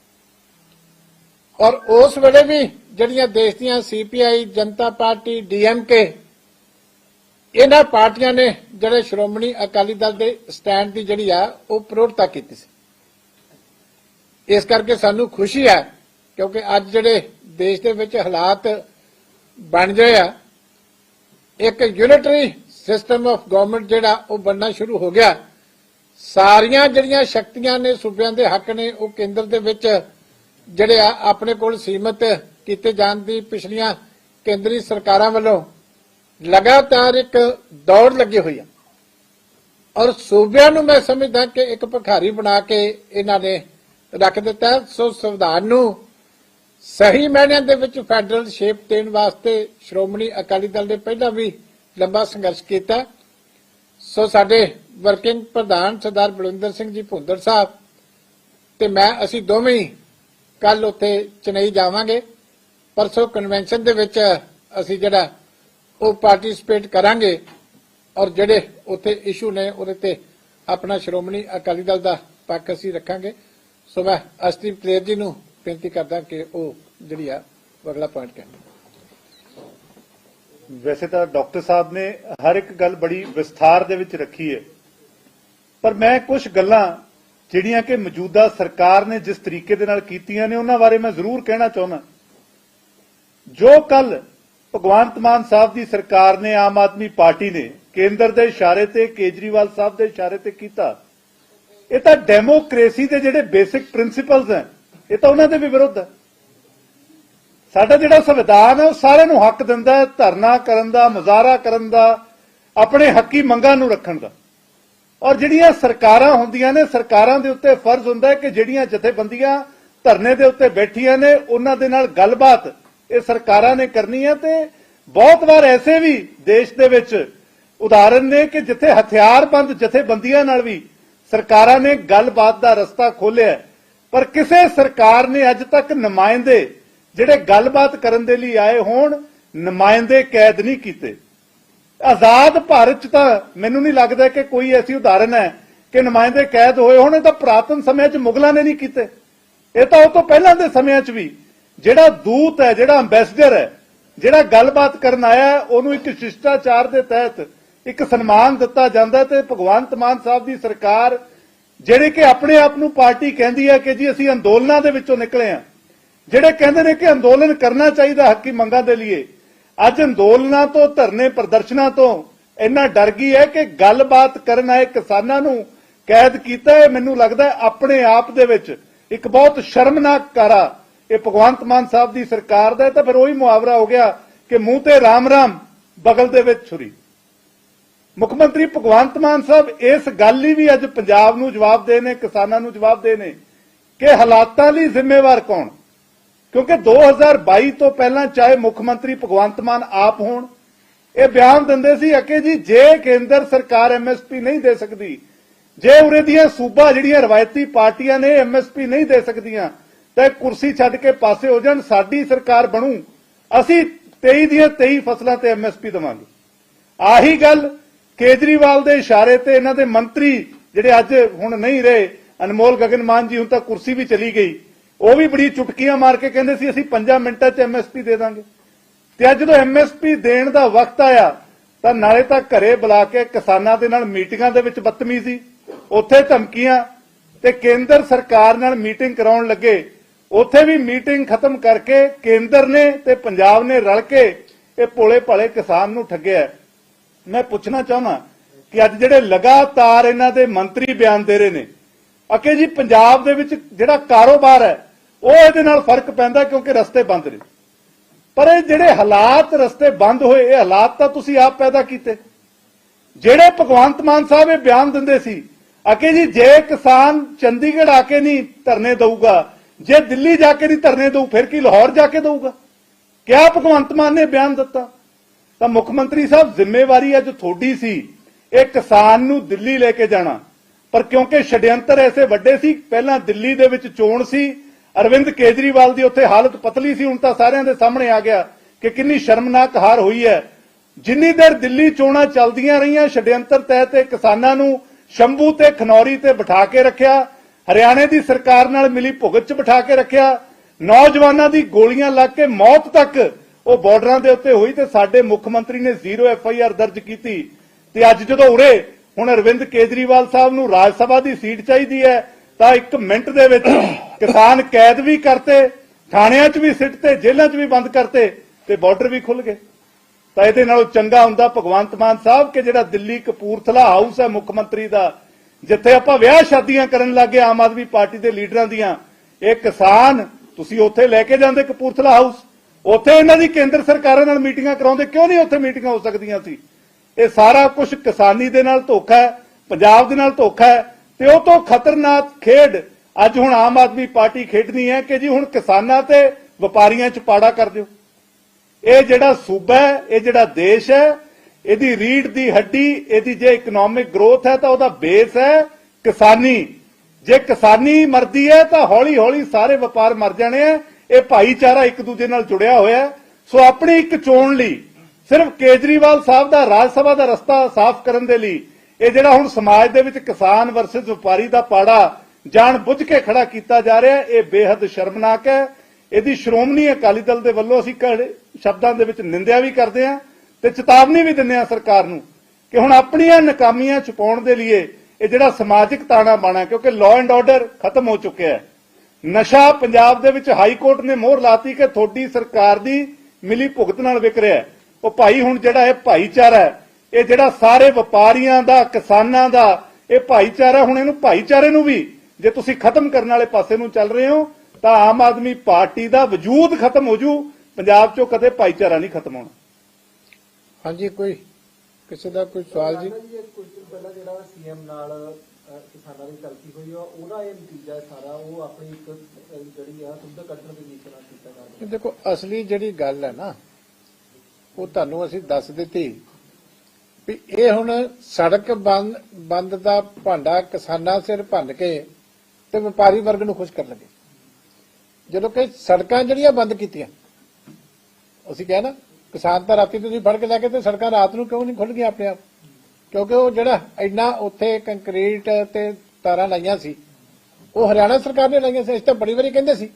ਔਰ ਉਸ ਵੇਲੇ ਵੀ ਜਿਹੜੀਆਂ ਦੇਸ਼ ਦੀਆਂ ਸੀਪੀਆਈ ਜਨਤਾ ਪਾਰਟੀ ਡੀਐਮਕੇ ਇਹਨਾਂ ਪਾਰਟੀਆਂ ਨੇ ਜਿਹੜੇ ਸ਼੍ਰੋਮਣੀ ਅਕਾਲੀ ਦਲ ਦੇ ਸਟੈਂਡ ਦੀ ਜਿਹੜੀ ਆ, ਉਹ ਪ੍ਰੋੜਤਾ ਕੀਤੀ ਸੀ। ਇਸ ਕਰਕੇ ਸਾਨੂੰ ਖੁਸ਼ੀ ਹੈ ਕਿਉਂਕਿ ਅੱਜ ਜਿਹੜੇ ਦੇਸ਼ ਦੇ ਵਿੱਚ ਹਾਲਾਤ ਬਣ ਗਏ ਆ, ਇੱਕ ਯੂਨਿਟਰੀ ਸਿਸਟਮ ਆਫ ਗਵਰਨਮੈਂਟ ਜਿਹੜਾ, ਉਹ ਬਣਨਾ ਸ਼ੁਰੂ ਹੋ ਗਿਆ। ਸਾਰੀਆਂ ਜਿਹੜੀਆਂ ਸ਼ਕਤੀਆਂ ਨੇ, ਸੂਬਿਆਂ ਦੇ ਹੱਕ ਨੇ, ਉਹ ਕੇਂਦਰ ਦੇ ਵਿੱਚ ਜਿਹੜੇ ਆ ਆਪਣੇ ਕੋਲ ਸੀਮਤ ਕੀਤੇ ਜਾਣ ਦੀ ਪਿਛਲੀਆਂ ਕੇਂਦਰੀ ਸਰਕਾਰਾਂ ਵੱਲੋਂ ਲਗਾਤਾਰ ਇੱਕ ਦੌੜ ਲੱਗੀ ਹੋਈ ਆ। ਔਰ ਸੂਬਿਆਂ ਨੂੰ ਮੈਂ ਸਮਝਦਾ ਕਿ ਇੱਕ ਭਖਾਰੀ ਬਣਾ ਕੇ ਇਹਨਾਂ ਨੇ ਰੱਖ ਦਿੱਤਾ। ਸੋ ਸੰਵਿਧਾਨ ਨੂੰ ਸਹੀ ਮਾਇਨਿਆਂ ਦੇ ਵਿੱਚ ਫੈਡਰਲ ਸ਼ੇਪ ਦੇਣ ਵਾਸਤੇ ਸ਼੍ਰੋਮਣੀ ਅਕਾਲੀ ਦਲ ਨੇ ਪਹਿਲਾਂ ਵੀ ਲੰਬਾ ਸੰਘਰਸ਼ ਕੀਤਾ। ਸੋ ਸਾਡੇ ਵਰਕਿੰਗ ਪ੍ਰਧਾਨ ਸਰਦਾਰ ਬਲਵਿੰਦਰ ਸਿੰਘ ਜੀ ਭੁੰਦਰ ਸਾਹਿਬ ਤੇ ਮੈਂ, ਅਸੀਂ ਦੋਵੇਂ ਕੱਲ ਉੱਥੇ ਚਨਈ ਜਾਵਾਂਗੇ। ਪਰਸੋਂ ਕਨਵੈਨਸ਼ਨ ਦੇ ਵਿੱਚ ਅਸੀਂ ਜਿਹੜਾ ਉਹ ਪਾਰਟਿਸਿਪੇਟ ਕਰਾਂਗੇ ਔਰ ਜਿਹੜੇ ਉੱਥੇ ਇਸ਼ੂ ਨੇ ਉਹਦੇ ਤੇ ਆਪਣਾ ਸ਼੍ਰੋਮਣੀ ਅਕਾਲੀ ਦਲ ਦਾ ਪੱਖ ਅਸੀਂ ਰੱਖਾਂਗੇ। ਸੋ ਮੈਂ ਅਸਤੀਪ ਕਲੇਰ ਜੀ ਨੂੰ ਬੇਨਤੀ ਕਰਦਾ ਕਿ ਉਹ ਜਿਹੜੀ ਆ ਅਗਲਾ ਪੁਆਇੰਟ ਕਹਿਣ। ਵੈਸੇ ਤਾਂ ਡਾਕਟਰ ਸਾਹਿਬ ਨੇ ਹਰ ਇੱਕ ਗੱਲ ਬੜੀ ਵਿਸਥਾਰ ਦੇ ਵਿੱਚ ਰੱਖੀ ਹੈ। ਪਰ ਮੈਂ ਕੁਝ ਗੱਲਾਂ ਜਿਹੜੀਆਂ ਕਿ ਮੌਜੂਦਾ ਸਰਕਾਰ ਨੇ ਜਿਸ ਤਰੀਕੇ ਦੇ ਨਾਲ ਕੀਤੀਆਂ ਨੇ, ਉਹਨਾਂ ਬਾਰੇ ਮੈਂ ਜ਼ਰੂਰ ਕਹਿਣਾ ਚਾਹੁੰਦਾ। ਜੋ ਕੱਲ ਭਗਵੰਤ ਮਾਨ ਸਾਹਿਬ ਦੀ ਸਰਕਾਰ ਨੇ ਆਮ ਆਦਮੀ ਪਾਰਟੀ ਨੇ ਕੇਂਦਰ ਦੇ ਇਸ਼ਾਰੇ ਤੇ, ਕੇਜਰੀਵਾਲ ਸਾਹਿਬ ਦੇ ਇਸ਼ਾਰੇ ਤੇ ਕੀਤਾ, ਇਹ ਤਾਂ ਡੈਮੋਕ੍ਰੇਸੀ ਦੇ ਜਿਹੜੇ ਬੇਸਿਕ ਪ੍ਰਿੰਸੀਪਲਸ ਹੈ, ਇਹ ਤਾਂ ਉਹਨਾਂ ਦੇ ਵੀ ਵਿਰੁੱਧ ਹੈ। ਸਾਡਾ ਜਿਹੜਾ ਸੰਵਿਧਾਨ ਹੈ, ਉਹ ਸਾਰਿਆਂ ਨੂੰ ਹੱਕ ਦਿੰਦਾ ਹੈ ਧਰਨਾ ਕਰਨ ਦਾ, ਮੁਜ਼ਾਹਰਾ ਕਰਨ ਦਾ, ਆਪਣੇ ਹੱਕੀ ਮੰਗਾਂ ਨੂੰ ਰੱਖਣ ਦਾ। ਔਰ ਜਿਹੜੀਆਂ ਸਰਕਾਰਾਂ ਹੁੰਦੀਆਂ ਨੇ, ਸਰਕਾਰਾਂ ਦੇ ਉੱਤੇ ਫਰਜ਼ ਹੁੰਦਾ ਹੈ ਕਿ ਜਿਹੜੀਆਂ ਜਥੇਬੰਦੀਆਂ ਧਰਨੇ ਦੇ ਉੱਤੇ ਬੈਠੀਆਂ ਨੇ, ਉਹਨਾਂ ਦੇ ਨਾਲ ਗੱਲਬਾਤ ਇਹ ਸਰਕਾਰਾਂ ਨੇ ਕਰਨੀ ਹੈ ਤੇ ਬਹੁਤ ਵਾਰ ਐਸੇ ਵੀ ਦੇਸ਼ ਦੇ ਵਿੱਚ ਉਦਾਹਰਨ ਨੇ ਕਿ ਜਿੱਥੇ ਹਥਿਆਰਬੰਦ ਜਥੇਬੰਦੀਆਂ ਨਾਲ ਵੀ ਸਰਕਾਰਾਂ ਨੇ ਗੱਲਬਾਤ ਦਾ ਰਸਤਾ ਖੋਲ੍ਹਿਆ ਪਰ ਕਿਸੇ ਸਰਕਾਰ ਨੇ ਅੱਜ ਤੱਕ ਨੁਮਾਇੰਦੇ ਜਿਹੜੇ ਗੱਲਬਾਤ ਕਰਨ ਦੇ ਲਈ ਆਏ ਹੋਣ, ਨੁਮਾਇੰਦੇ ਕੈਦ ਨਹੀਂ ਕੀਤੇ। ਆਜ਼ਾਦ ਭਾਰਤ ਚ ਤਾਂ ਮੈਨੂੰ ਨਹੀਂ ਲੱਗਦਾ ਕਿ ਕੋਈ ਐਸੀ ਉਦਾਹਰਨ ਹੈ ਕਿ ਨੁਮਾਇੰਦੇ ਕੈਦ ਹੋਏ ਹੋਣ, ਇਹ ਤਾਂ ਪ੍ਰਾਤਨ ਸਮਿਆਂ 'ਚ ਮੁਗਲਾਂ ਨੇ ਨਹੀਂ ਕੀਤੇ। ਇਹ ਤਾਂ ਉਹ ਤੋਂ ਪਹਿਲਾਂ ਦੇ ਸਮਿਆਂ 'ਚ ਵੀ। ਜਿਹੜਾ ਦੂਤ ਹੈ, ਜਿਹੜਾ ਅੰਬੈਸਡਰ ਹੈ, ਜਿਹੜਾ ਗੱਲਬਾਤ ਕਰਨ ਆਇਆ, ਉਹਨੂੰ ਇੱਕ ਸ਼ਿਸ਼ਟਾਚਾਰ ਦੇ ਤਹਿਤ ਇੱਕ ਸਨਮਾਨ ਦਿੱਤਾ ਜਾਂਦਾ ਤੇ ਭਗਵੰਤ ਮਾਨ ਸਾਹਿਬ ਦੀ ਸਰਕਾਰ, ਜਿਹੜੇ ਕਿ ਆਪਣੇ ਆਪ ਨੂੰ ਪਾਰਟੀ ਕਹਿੰਦੀ ਹੈ ਕਿ ਜੀ ਅਸੀਂ ਅੰਦੋਲਨਾਂ ਦੇ ਵਿੱਚੋਂ ਨਿਕਲੇ ਆ ਜਿਹੜੇ ਕਹਿੰਦੇ ਨੇ ਕਿ ਅੰਦੋਲਨ ਕਰਨਾ ਚਾਹੀਦਾ ਹੱਕੀ ਮੰਗਾਂ ਦੇ ਲਈ ਅੱਜ ਅੰਦੋਲਨਾਂ ਤੋਂ, ਧਰਨੇ ਪ੍ਰਦਰਸ਼ਨਾਂ ਤੋਂ ਇੰਨਾ ਡਰ ਗਈ ਹੈ ਕਿ ਗੱਲਬਾਤ ਕਰਨ ਆਏ ਕਿਸਾਨਾਂ ਨੂੰ ਕੈਦ ਕੀਤਾ ਹੈ। ਮੈਨੂੰ ਲੱਗਦਾ ਆਪਣੇ ਆਪ ਦੇ ਵਿੱਚ ਇੱਕ ਬਹੁਤ ਸ਼ਰਮਨਾਕ ਕਾਰਾ ਇਹ ਭਗਵੰਤ ਮਾਨ ਸਾਹਿਬ ਦੀ ਸਰਕਾਰ ਦਾ ਤਾਂ ਫਿਰ ਉਹੀ ਮੁਹਾਵਰਾ ਹੋ ਗਿਆ ਕਿ ਮੂੰਹ ਤੇ ਰਾਮ ਰਾਮ, ਬਗਲ ਦੇ ਵਿੱਚ ਛੁਰੀ। ਮੁੱਖ ਮੰਤਰੀ ਭਗਵੰਤ ਮਾਨ ਸਾਹਿਬ ਇਸ ਗੱਲ ਲਈ ਵੀ ਅੱਜ ਪੰਜਾਬ ਨੂੰ ਜਵਾਬ ਦੇ ਨੇ, ਕਿਸਾਨਾਂ ਨੂੰ ਜਵਾਬ ਦੇ ਨੇ ਕਿ ਹਾਲਾਤਾਂ ਲਈ ਜ਼ਿੰਮੇਵਾਰ ਕੌਣ? ਕਿਉਂਕਿ 2022 ਤੋਂ ਪਹਿਲਾਂ ਚਾਹੇ ਮੁੱਖ ਮੰਤਰੀ ਭਗਵੰਤ ਮਾਨ ਆਪ ਹੋਣ, ਇਹ ਬਿਆਨ ਦਿੰਦੇ ਸੀ ਅਕੇ ਜੀ, ਜੇ ਕੇਂਦਰ ਸਰਕਾਰ ਐਮਐਸਪੀ ਨਹੀਂ ਦੇ ਸਕਦੀ, ਜੇ ਉਰੇ ਦੀਆਂ ਸੂਬਾ ਜਿਹੜੀਆਂ ਰਵਾਇਤੀ ਪਾਰਟੀਆਂ ਨੇ ਐਮਐਸਪੀ ਨਹੀਂ ਦੇ ਸਕਦੀਆਂ, ਤਾਂ ਇਹ ਕੁਰਸੀ ਛੱਡ ਕੇ ਪਾਸੇ ਹੋ ਜਾਣ, ਸਾਡੀ ਸਰਕਾਰ ਬਣੂ, ਅਸੀਂ 23 ਦੀਆਂ 23 ਫਸਲਾਂ ਤੇ ਐਮਐਸਪੀ ਦੇਵਾਂਗੇ। ਆਹੀ ਗੱਲ ਕੇਜਰੀਵਾਲ ਦੇ ਇਸ਼ਾਰੇ ਤੇ ਇਹਨਾਂ ਦੇ ਮੰਤਰੀ ਜਿਹੜੇ ਅੱਜ ਹੁਣ ਨਹੀਂ ਰਹੇ, ਅਨਮੋਲ ਗਗਨ ਮਾਨ ਜੀ, ਹੁਣ ਤਾਂ ਕੁਰਸੀ ਵੀ ਚਲੀ ਗਈ। ਉਹ ਵੀ ਬੜੀ ਚੁਟਕੀਆਂ ਮਾਰ ਕੇ ਕਹਿੰਦੇ ਸੀ, ਅਸੀਂ 5 ਮਿੰਟਾਂ 'ਚ ਐਮਐਸਪੀ ਦੇ ਦਾਂਗੇ। ਤੇ ਅੱਜ ਜਦੋਂ ਐਮਐਸਪੀ ਦੇਣ ਦਾ ਵਕਤ ਆਇਆ, ਤਾਂ ਨਾਲੇ ਤਾਂ ਘਰੇ ਬੁਲਾ ਕੇ ਕਿਸਾਨਾਂ ਦੇ ਨਾਲ ਮੀਟਿੰਗਾਂ ਦੇ ਵਿੱਚ ਬਦਤਮੀਜ਼ੀ ਉੱਥੇ ਧਮਕੀਆਂ ਤੇ ਕੇਂਦਰ ਸਰਕਾਰ ਨਾਲ ਮੀਟਿੰਗ ਕਰਾਉਣ ਲੱਗੇ। ਉੱਥੇ ਵੀ ਮੀਟਿੰਗ ਖਤਮ ਕਰਕੇ ਕੇਂਦਰ ਨੇ ਤੇ ਪੰਜਾਬ ਨੇ ਰਲ ਕੇ ਇਹ ਭੋਲੇ ਭਾਲੇ ਕਿਸਾਨ ਨੂੰ ਠੱਗਿਆ। ਮੈਂ ਪੁੱਛਣਾ ਚਾਹੁੰਦਾ ਕਿ ਅੱਜ ਜਿਹੜੇ ਲਗਾਤਾਰ ਇਹਨਾਂ ਦੇ ਮੰਤਰੀ ਬਿਆਨ ਦੇ ਰਹੇ ਨੇ ਅਕੇ ਜੀ ਪੰਜਾਬ ਦੇ ਵਿੱਚ ਜਿਹੜਾ ਕਾਰੋਬਾਰ ਹੈ ਉਹ ਇਹਦੇ ਨਾਲ ਫ਼ਰਕ ਪੈਂਦਾ ਕਿਉਂਕਿ ਰਸਤੇ ਬੰਦ ਨੇ। ਪਰ ਇਹ ਜਿਹੜੇ ਹਾਲਾਤ ਰਸਤੇ ਬੰਦ ਹੋਏ, ਇਹ ਹਾਲਾਤ ਤਾਂ ਤੁਸੀਂ ਆਪ ਪੈਦਾ ਕੀਤੇ। ਜਿਹੜੇ ਭਗਵੰਤ ਮਾਨ ਸਾਹਿਬ ਇਹ ਬਿਆਨ ਦਿੰਦੇ ਸੀ, ਅਕੇ ਜੀ ਜੇ ਕਿਸਾਨ ਚੰਡੀਗੜ੍ਹ ਆ ਕੇ ਨਹੀਂ ਧਰਨੇ ਦਊਗਾ, ਜੇ ਦਿੱਲੀ ਜਾ ਕੇ ਨਹੀਂ ਧਰਨੇ ਦਊ, ਫਿਰ ਕੀ ਲਾਹੌਰ ਜਾ ਕੇ ਦਊਗਾ? ਕਿਆ ਭਗਵੰਤ ਮਾਨ ਨੇ ਬਿਆਨ ਦਿੱਤਾ? ਤਾਂ ਮੁੱਖ ਮੰਤਰੀ ਸਾਹਿਬ ਜ਼ਿੰਮੇਵਾਰੀ ਅੱਜ ਤੁਹਾਡੀ ਸੀ, ਇਹ ਕਿਸਾਨ ਨੂੰ ਦਿੱਲੀ ਲੈ ਕੇ ਜਾਣਾ। ਪਰ ਕਿਉਂਕਿ ਛਡਿਅੰਤਰ ਐਸੇ ਵੱਡੇ ਸੀ, ਪਹਿਲਾਂ ਦਿੱਲੀ ਦੇ ਵਿੱਚ ਚੋਣ ਸੀ ਅਰਵਿੰਦ ਕੇਜਰੀਵਾਲ ਦੀ ਉੱਥੇ ਹਾਲਤ ਪਤਲੀ ਸੀ, ਹੁਣ ਤਾਂ ਸਾਰਿਆਂ ਦੇ ਸਾਹਮਣੇ ਆ ਗਿਆ ਕਿ ਕਿੰਨੀ ਸ਼ਰਮਨਾਕ ਹਾਰ ਹੋਈ ਹੈ। ਜਿੰਨੀ ਦੇਰ ਦਿੱਲੀ ਚੋਣਾਂ ਚੱਲਦੀਆਂ ਰਹੀਆਂ, ਛਡਿਅੰਤਰ ਤਹਿਤ ਇਹ ਕਿਸਾਨਾਂ ਨੂੰ ਸ਼ੰਭੂ ਤੇ ਖਨੌਰੀ ਤੇ ਬਿਠਾ ਕੇ ਰੱਖਿਆ, ਹਰਿਆਣੇ ਦੀ ਸਰਕਾਰ ਨਾਲ ਮਿਲੀ ਭੁਗਤ 'ਚ ਬਿਠਾ ਕੇ ਰੱਖਿਆ, ਨੌਜਵਾਨਾਂ ਦੀ ਗੋਲੀਆਂ ਲੱਗ ਕੇ ਮੌਤ ਤੱਕ ਉਹ ਬਾਰਡਰਾਂ ਦੇ ਉੱਤੇ ਹੋਈ ਤੇ ਸਾਡੇ ਮੁੱਖ ਮੰਤਰੀ ਨੇ ਜ਼ੀਰੋ ਐਫ ਆਈ ਆਰ ਦਰਜ ਕੀਤੀ। ਤੇ ਅੱਜ ਜਦੋਂ ਉਰੇ, ਹੁਣ ਅਰਵਿੰਦ ਕੇਜਰੀਵਾਲ ਸਾਹਿਬ ਨੂੰ ਰਾਜ ਸਭਾ ਦੀ ਸੀਟ ਚਾਹੀਦੀ ਹੈ ਤਾਂ ਇੱਕ ਮਿੰਟ ਦੇ ਵਿੱਚ ਕਿਸਾਨ ਕੈਦ ਵੀ ਕਰਤੇ, ਥਾਣਿਆਂ 'ਚ ਵੀ ਸਿੱਟ ਤੇ ਜੇਲ੍ਹਾਂ 'ਚ ਵੀ ਬੰਦ ਕਰਤੇ ਤੇ ਬਾਰਡਰ ਵੀ ਖੁੱਲ ਗਏ। ਤਾਂ ਇਹਦੇ ਨਾਲੋਂ ਚੰਗਾ ਹੁੰਦਾ ਭਗਵੰਤ ਮਾਨ ਸਾਹਿਬ ਕਿ ਜਿਹੜਾ ਦਿੱਲੀ ਕਪੂਰਥਲਾ ਹਾਊਸ ਹੈ ਮੁੱਖ ਮੰਤਰੀ ਦਾ, ਜਿੱਥੇ ਆਪਾਂ ਵਿਆਹ ਸ਼ਾਦੀਆਂ ਕਰਨ ਲੱਗੇ ਆਮ ਆਦਮੀ ਪਾਰਟੀ ਦੇ ਲੀਡਰਾਂ ਦੀਆਂ, ਇਹ ਕਿਸਾਨ, ਤੁਸੀਂ ਉੱਥੇ ਲੈ ਕੇ ਜਾਂਦੇ ਕਪੂਰਥਲਾ ਹਾਊਸ ਉੱਥੇ ਇਹਨਾਂ ਦੀ ਕੇਂਦਰ ਸਰਕਾਰਾਂ ਨਾਲ ਮੀਟਿੰਗਾਂ ਕਰਾਉਂਦੇ, ਕਿਉਂ ਨਹੀਂ ਉੱਥੇ ਮੀਟਿੰਗਾਂ ਹੋ ਸਕਦੀਆਂ ਸੀ? ਇਹ ਸਾਰਾ ਕੁਝ ਕਿਸਾਨੀ ਦੇ ਨਾਲ ਧੋਖਾ ਹੈ, ਪੰਜਾਬ ਦੇ ਨਾਲ ਧੋਖਾ ਹੈ ਤੇ ਉਹ ਤੋਂ ਖਤਰਨਾਕ ਖੇਡ ਅੱਜ ਹੁਣ ਆਮ ਆਦਮੀ ਪਾਰਟੀ ਖੇਡਣੀ ਹੈ ਕਿ ਜੀ ਹੁਣ ਕਿਸਾਨਾਂ ਤੇ ਵਪਾਰੀਆਂ 'ਚ ਪਾੜਾ ਕਰ ਦਿਓ। ਇਹ ਜਿਹੜਾ ਸੂਬਾ ਹੈ, ਇਹ ਜਿਹੜਾ ਦੇਸ਼ ਹੈ, ਇਹਦੀ ਰੀੜ ਦੀ ਹੱਡੀ, ਇਹਦੀ ਜੇ ਇਕਨੋਮਿਕ ਗਰੋਥ ਹੈ ਤਾਂ ਉਹਦਾ ਬੇਸ ਹੈ ਕਿਸਾਨੀ। ਜੇ ਕਿਸਾਨੀ ਮਰਦੀ ਹੈ ਤਾਂ ਹੌਲੀ ਹੌਲੀ ਸਾਰੇ ਵਪਾਰ ਮਰ ਜਾਣੇ ਆ ਇਹ ਭਾਈਚਾਰਾ ਇੱਕ ਦੂਜੇ ਨਾਲ ਜੁੜਿਆ ਹੋਇਆ ਸੋ ਆਪਣੀ ਇੱਕ ਚੋਣ ਲਈ ਸਿਰਫ ਕੇਜਰੀਵਾਲ ਸਾਹਿਬ ਦਾ ਰਾਜ ਸਭਾ ਦਾ ਰਸਤਾ ਸਾਫ਼ ਕਰਨ ਦੇ ਲਈ ਇਹ ਜਿਹੜਾ ਹੁਣ ਸਮਾਜ ਦੇ ਵਿੱਚ ਕਿਸਾਨ ਵਰਸਸ ਵਪਾਰੀ ਦਾ ਪਾੜਾ ਜਾਣ ਬੁੱਝ ਕੇ ਖੜਾ ਕੀਤਾ ਜਾ ਰਿਹਾ, ਇਹ ਬੇहद ਸ਼ਰਮਨਾਕ ਹੈ। ਇਹਦੀ ਸ਼੍ਰੋਮਣੀ ਅਕਾਲੀ ਦਲ ਦੇ ਵੱਲੋਂ ਅਸੀਂ ਸ਼ਬਦਾਂ ਦੇ ਵਿੱਚ ਨਿੰਦਿਆ ਵੀ ਕਰਦੇ ਹਾਂ ਤੇ ਚੇਤਾਵਨੀ ਵੀ ਦਿੰਦੇ ਹਾਂ ਸਰਕਾਰ ਨੂੰ ਕਿ ਹੁਣ ਆਪਣੀਆਂ ਨਕਾਮੀਆਂ ਛੁਪਾਉਣ ਦੇ ਲਈ ਇਹ ਜਿਹੜਾ ਸਮਾਜਿਕ ਤਾਣਾ ਬਾਣਾ ਕਿਉਂਕਿ ਲਾਅ ਐਂਡ ਆਰਡਰ ਖਤਮ ਹੋ ਚੁੱਕਿਆ ਹੈ। ਨਸ਼ਾ ਪੰਜਾਬ ਦੇ ਵਿੱਚ ਹਾਈ ਕੋਰਟ ਨੇ ਮੋਹਰ ਲਾਤੀ ਕਿ ਤੁਹਾਡੀ ਸਰਕਾਰ ਦੀ ਮਿਲੀ ਭੁਗਤ ਨਾਲ ਵਿਕ ਰਿਹਾ ਉਹ ਭਾਈ ਹੁਣ ਜਿਹੜਾ ਇਹ ਭਾਈਚਾਰਾ ਹੈ ਇਹ ਜਿਹੜਾ ਸਾਰੇ ਵਪਾਰੀਆਂ ਦਾ ਕਿਸਾਨਾਂ ਦਾ ਇਹ ਭਾਈਚਾਰਾ ਹੁਣ ਇਹਨੂੰ ਭਾਈਚਾਰੇ ਨੂੰ ਵੀ ਜੇ ਤੁਸੀਂ ਖਤਮ ਕਰਨ ਵਾਲੇ ਪਾਸੇ ਨੂੰ ਚੱਲ ਰਹੇ ਹੋ ਤਾਂ ਆਮ ਆਦਮੀ ਪਾਰਟੀ ਦਾ ਵਜੂਦ ਖਤਮ ਹੋ ਜੂ ਪੰਜਾਬ 'ਚੋਂ ਕਦੇ ਭਾਈਚਾਰਾ ਨਹੀਂ ਖਤਮ ਹੋਣਾ। ਹਾਂਜੀ ਕੋਈ ਕਿਸੇ ਦਾ ਕੋਈ ਸਵਾਲ ਜੀ? ਕੁਝ ਦਿਨ ਪਹਿਲਾਂ ਜਿਹੜਾ ਸੀਐਮ ਨਾਲ ਕਿਸਾਨਾਂ ਦੀ ਚਲਤੀ ਹੋਈ ਆ ਉਹਦਾ ਇਹ ਨਤੀਜਾ ਸਾਰਾ ਉਹ ਆਪਣੀ ਇੱਕ ਜਿਹੜੀ ਆ ਸੁੱਧ ਕੱਢਣ ਦੀ ਨੀਤ ਨਾਲ ਕੀਤਾ ਜਾ ਰਿਹਾ। ਇਹ ਦੇਖੋ ਅਸਲੀ ਜਿਹੜੀ ਗੱਲ ਹੈ ਨਾ ਉਹ ਤੁਹਾਨੂੰ ਅਸੀਂ ਦੱਸ ਦਿੱਤੀ। ਵੀ ਇਹ ਹੁਣ ਸੜਕ ਬੰਦ ਬੰਦ ਦਾ ਭਾਂਡਾ ਕਿਸਾਨਾਂ ਸਿਰ ਭੰਨ ਕੇ ਤੇ ਵਪਾਰੀ ਵਰਗ ਨੂੰ ਖੁਸ਼ ਕਰਨ ਲੱਗੇ। ਜਦੋਂ ਕਿ ਸੜਕਾਂ ਜਿਹੜੀਆਂ ਬੰਦ ਕੀਤੀਆਂ, ਅਸੀਂ ਕਿਹਾ ਨਾ, ਕਿਸਾਨ ਤਾਂ ਰਾਤੀ ਤੁਸੀਂ ਫੜ ਕੇ ਲੈ ਕੇ ਤੇ ਸੜਕਾਂ ਰਾਤ ਨੂੰ ਕਿਉਂ ਨਹੀਂ ਖੁੱਲ ਗਈਆਂ ਆਪਣੇ ਆਪ? ਕਿਉਂਕਿ ਉਹ ਜਿਹੜਾ ਇੰਨਾ ਉੱਥੇ ਕੰਕਰੀਟ ਤੇ ਤਾਰਾਂ ਲਾਈਆਂ ਸੀ, ਉਹ ਹਰਿਆਣਾ ਸਰਕਾਰ ਨੇ ਲਾਈਆਂ ਸੀ। ਇਸ ਤਾਂ ਬੜੀ ਵਾਰੀ ਕਹਿੰਦੇ ਸੀ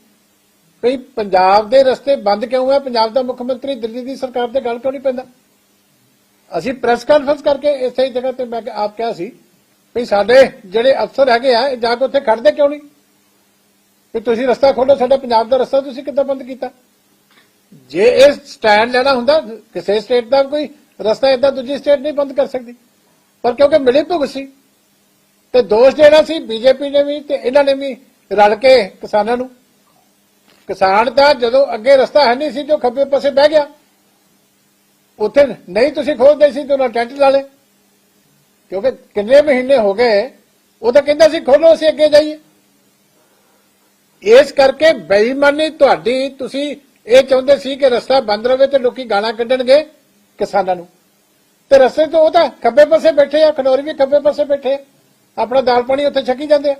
ਵੀ ਪੰਜਾਬ ਦੇ ਰਸਤੇ ਬੰਦ ਕਿਉਂ ਹੈ ਪੰਜਾਬ ਦਾ ਮੁੱਖ ਮੰਤਰੀ ਦਿੱਲੀ ਦੀ ਸਰਕਾਰ ਤੇ ਗੱਲ ਕਿਉਂ ਨਹੀਂ ਪੈਂਦਾ? ਅਸੀਂ ਪ੍ਰੈਸ ਕਾਨਫਰੰਸ ਕਰਕੇ ਇਸੇ ਜਗ੍ਹਾ ਤੇ ਮੈਂ ਆਪ ਕਿਹਾ ਸੀ ਵੀ ਸਾਡੇ ਜਿਹੜੇ ਅਫਸਰ ਹੈਗੇ ਆ, ਇਹ ਜਾ ਕੇ ਉੱਥੇ ਖੜਦੇ ਕਿਉਂ ਨਹੀਂ? ਵੀ ਤੁਸੀਂ ਰਸਤਾ ਖੋਲੋ, ਸਾਡਾ ਪੰਜਾਬ ਦਾ ਰਸਤਾ ਤੁਸੀਂ ਕਿੱਦਾਂ ਬੰਦ ਕੀਤਾ? ਜੇ ਇਹ ਸਟੈਂਡ ਲੈਣਾ ਹੁੰਦਾ, ਕਿਸੇ ਸਟੇਟ ਦਾ ਕੋਈ ਰਸਤਾ ਇਦਾਂ ਦੂਜੀ ਸਟੇਟ ਨਹੀਂ ਬੰਦ ਕਰ ਸਕਦੀ। ਪਰ ਕਿਉਂਕਿ ਮਿਲੀ ਭੁਗਤ ਸੀ, ਤੇ ਦੋਸ਼ ਦੇਣਾ ਸੀ ਬੀਜੇਪੀ ਨੇ ਵੀ ਤੇ ਇਹਨਾਂ ਨੇ ਵੀ ਰਲ ਕੇ ਕਿਸਾਨਾਂ ਨੂੰ। ਕਿਸਾਨ ਦਾ ਜਦੋਂ ਅੱਗੇ ਰਸਤਾ ਹੈ ਨਹੀਂ ਸੀ, ਜੋ ਖੱਬੇ ਪਾਸੇ ਬਹਿ ਗਿਆ ਉੱਥੇ ਨਹੀਂ ਤੁਸੀਂ ਖੋਲਦੇ ਸੀ ਤੇ ਉਹਨਾਂ ਟੈਂਟ ਲਾ ਲਏ। ਕਿਉਂਕਿ ਕਿੰਨੇ ਮਹੀਨੇ ਹੋ ਗਏ, ਉਹ ਤਾਂ ਕਹਿੰਦਾ ਸੀ, ਖੋਲੋ, ਅਸੀਂ ਅੱਗੇ ਜਾਈਏ। ਇਸ ਕਰਕੇ ਬੇਈਮਾਨੀ ਤੁਹਾਡੀ, ਤੁਸੀਂ ਇਹ ਚਾਹੁੰਦੇ ਸੀ ਕਿ ਰਸਤਾ ਬੰਦ ਰਵੇ ਤੇ ਲੋਕੀ ਗਾਲਾਂ ਕੱਢਣਗੇ ਕਿਸਾਨਾਂ ਨੂੰ। ਤੇ ਰਸਤੇ ਤੋਂ ਉਹ ਤਾਂ ਖੱਬੇ ਪਾਸੇ ਬੈਠੇ ਆ, ਖਨੌਰੀ ਵੀ ਖੱਬੇ ਪਾਸੇ ਬੈਠੇ ਆ। ਆਪਣਾ ਦਾਲ ਪਾਣੀ ਉੱਥੇ ਛਕੀ ਜਾਂਦੇ ਆ।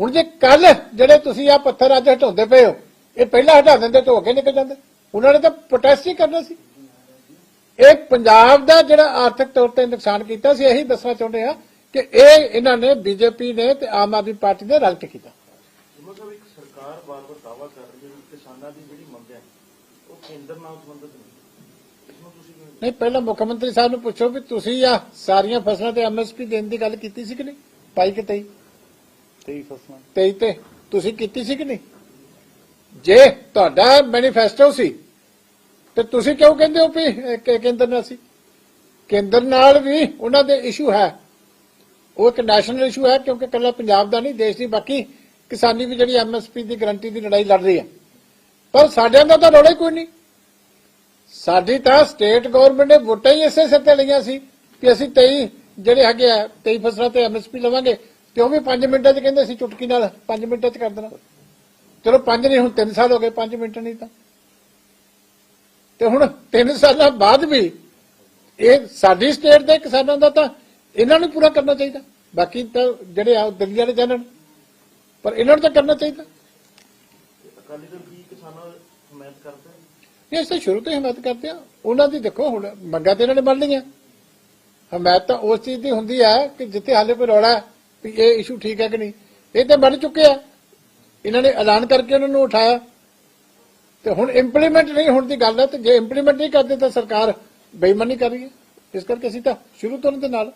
ਹੁਣ ਜੇ ਕੱਲ ਜਿਹੜੇ ਤੁਸੀਂ ਆ ਪੱਥਰ ਅੱਜ ਹਟਾਉਂਦੇ ਪਏ ਹੋ, ਇਹ ਪਹਿਲਾਂ ਹਟਾ ਦਿੰਦੇ ਤਾਂ ਉਹ ਅੱਗੇ ਨਿਕਲ ਜਾਂਦੇ। ਉਹਨਾਂ ਨੇ ਤਾਂ ਪ੍ਰੋਟੈਸਟ ਹੀ ਕਰਨਾ ਸੀ। ਇਹ ਪੰਜਾਬ ਦਾ ਜਿਹੜਾ ਆਰਥਿਕ ਤੌਰ ਤੇ ਨੁਕਸਾਨ ਕੀਤਾ ਸੀ ਇਹੀ ਦੱਸਣਾ ਚਾਹੁੰਦੇ ਆ ਕਿ ਇਹ ਇਹਨਾਂ ਨੇ ਬੀਜੇਪੀ ਨੇ ਤੇ ਆਮ ਆਦਮੀ ਪਾਰਟੀ ਨੇ ਰਲ ਕੇ ਕੀਤਾ। ਮਤਲਬ ਇੱਕ ਸਰਕਾਰ ਬਾਰ-ਬਾਰ ਦਾਅਵਾ ਕਰ ਰਹੀ ਹੈ ਕਿ ਕਿਸਾਨਾਂ ਦੀ ਜਿਹੜੀ ਮੰਗ ਹੈ ਉਹ ਕੇਂਦਰ ਨਾਲ ਸੰਬੰਧਿਤ ਨਹੀਂ। ਪਹਿਲਾਂ ਮੁੱਖ ਮੰਤਰੀ ਸਾਹਿਬ ਨੂੰ ਪੁੱਛੋ ਵੀ ਤੁਸੀਂ ਆ ਸਾਰੀਆਂ ਫਸਲਾਂ ਤੇ ਐਮਐਸਪੀ ਦੇਣ ਦੀ ਗੱਲ ਕੀਤੀ ਸੀ ਕਿ ਨਹੀਂ? ਪਾਈ ਕਿ ਤਈ? 23 ਫਸਲਾਂ। 23 ਤੇ ਤੁਸੀਂ ਕੀਤੀ ਸੀ ਕਿ ਨਹੀਂ? ਜੇ ਤੁਹਾਡਾ ਮੈਨੀਫੈਸਟੋ ਸੀ ਤੇ ਤੁਸੀਂ ਕਿਉਂ ਕਹਿੰਦੇ ਹੋ ਵੀ ਇਹ ਕੇ- ਕੇਂਦਰ ਨਾਲ ਸੀ? ਕੇਂਦਰ ਨਾਲ ਵੀ ਉਹਨਾਂ ਦੇ ਇਸ਼ੂ ਹੈ। ਉਹ ਇੱਕ ਨੈਸ਼ਨਲ ਇਸ਼ੂ ਹੈ, ਕਿਉਂਕਿ ਇਕੱਲਾ ਪੰਜਾਬ ਦਾ ਨਹੀਂ, ਦੇਸ਼ ਦੀ ਬਾਕੀ ਕਿਸਾਨੀ ਵੀ ਜਿਹੜੀ ਐਮਐਸਪੀ ਦੀ ਗਰੰਟੀ ਦੀ ਲੜਾਈ ਲੜ ਰਹੀ ਹੈ। ਪਰ ਸਾਡਿਆਂ ਦਾ ਤਾਂ ਰੌਲਾ ਹੀ ਕੋਈ ਨਹੀਂ। ਸਾਡੀ ਤਾਂ ਸਟੇਟ ਗਵਰਨਮੈਂਟ ਨੇ ਵੋਟਾਂ ਹੀ ਇਸੇ ਸਿਰ ਤੇ ਲਈਆਂ ਸੀ ਕਿ ਅਸੀਂ 23 ਜਿਹੜੇ ਹੈਗੇ ਆ 23 ਫਸਲਾਂ ਤੇ ਐਮਐਸਪੀ ਲਵਾਂਗੇ ਤੇ ਉਹ ਵੀ 5 ਮਿੰਟਾਂ 'ਚ ਕਹਿੰਦੇ ਸੀ ਚੁਟਕੀ ਨਾਲ 5 ਮਿੰਟਾਂ 'ਚ ਕਰ ਦੇਣਾ। ਚਲੋ 5 ਨਹੀਂ, ਹੁਣ 3 ਸਾਲ ਹੋ ਗਏ 5 ਮਿੰਟ ਨਹੀਂ ਤਾਂ। ਤੇ ਹੁਣ 3 ਸਾਲਾਂ ਬਾਅਦ ਵੀ ਇਹ ਸਾਡੀ ਸਟੇਟ ਦੇ ਕਿਸਾਨਾਂ ਦਾ ਤਾਂ ਇਹਨਾਂ ਨੂੰ ਪੂਰਾ ਕਰਨਾ ਚਾਹੀਦਾ। ਬਾਕੀ ਤਾਂ ਜਿਹੜੇ ਆ ਉਹ ਦਿੱਲੀ ਵਾਲੇ ਜਾਣਨ ਪਰ ਇਹਨਾਂ ਨੂੰ ਤਾਂ ਕਰਨਾ ਚਾਹੀਦਾ। ਅਕਾਲੀ ਦਲ ਕਿਸਾਨਾਂ ਹਮਾਇਤ ਕਰਦਾ ਹੈ? ਸ਼ੁਰੂ ਤੋਂ ਹੀ ਹਮਾਇਤ ਕਰਦੇ ਆ ਉਹਨਾਂ ਦੀ ਦੇਖੋ ਹੁਣ ਮੰਗਾਂ ਤੇ ਇਹਨਾਂ ਨੇ ਮੰਨ ਲਈਆਂ। ਹਮਾਇਤ ਤਾਂ ਉਸ ਚੀਜ਼ ਦੀ ਹੁੰਦੀ ਆ ਕਿ ਜਿੱਥੇ ਹਾਲੇ ਕੋਈ ਰੌਲਾ ਵੀ ਇਹ ਇਸ਼ੂ ਠੀਕ ਹੈ ਕਿ ਨਹੀਂ ਇਹ ਤਾਂ ਬਣ ਚੁੱਕੇ ਆ। ਇਹਨਾਂ ਨੇ ਐਲਾਨ ਕਰਕੇ ਉਹਨਾਂ ਨੂੰ ਉਠਾਇਆ। ਤੇ ਹੁਣ ਇੰਪਲੀਮੈਂਟ ਨਹੀਂ ਹੋਣ ਦੀ ਗੱਲ ਹੈ ਤੇ ਜੇ ਇੰਪਲੀਮੈਂਟ ਨਹੀਂ ਕਰਦੇ ਤਾਂ ਸਰਕਾਰ ਬੇਈਮਾਨੀ ਕਰ ਰਹੀ ਹੈ। ਇਸ ਕਰਕੇ ਅਸੀਂ ਤਾਂ ਸ਼ੁਰੂ ਤੋਂ ਦੇ ਨਾਲ।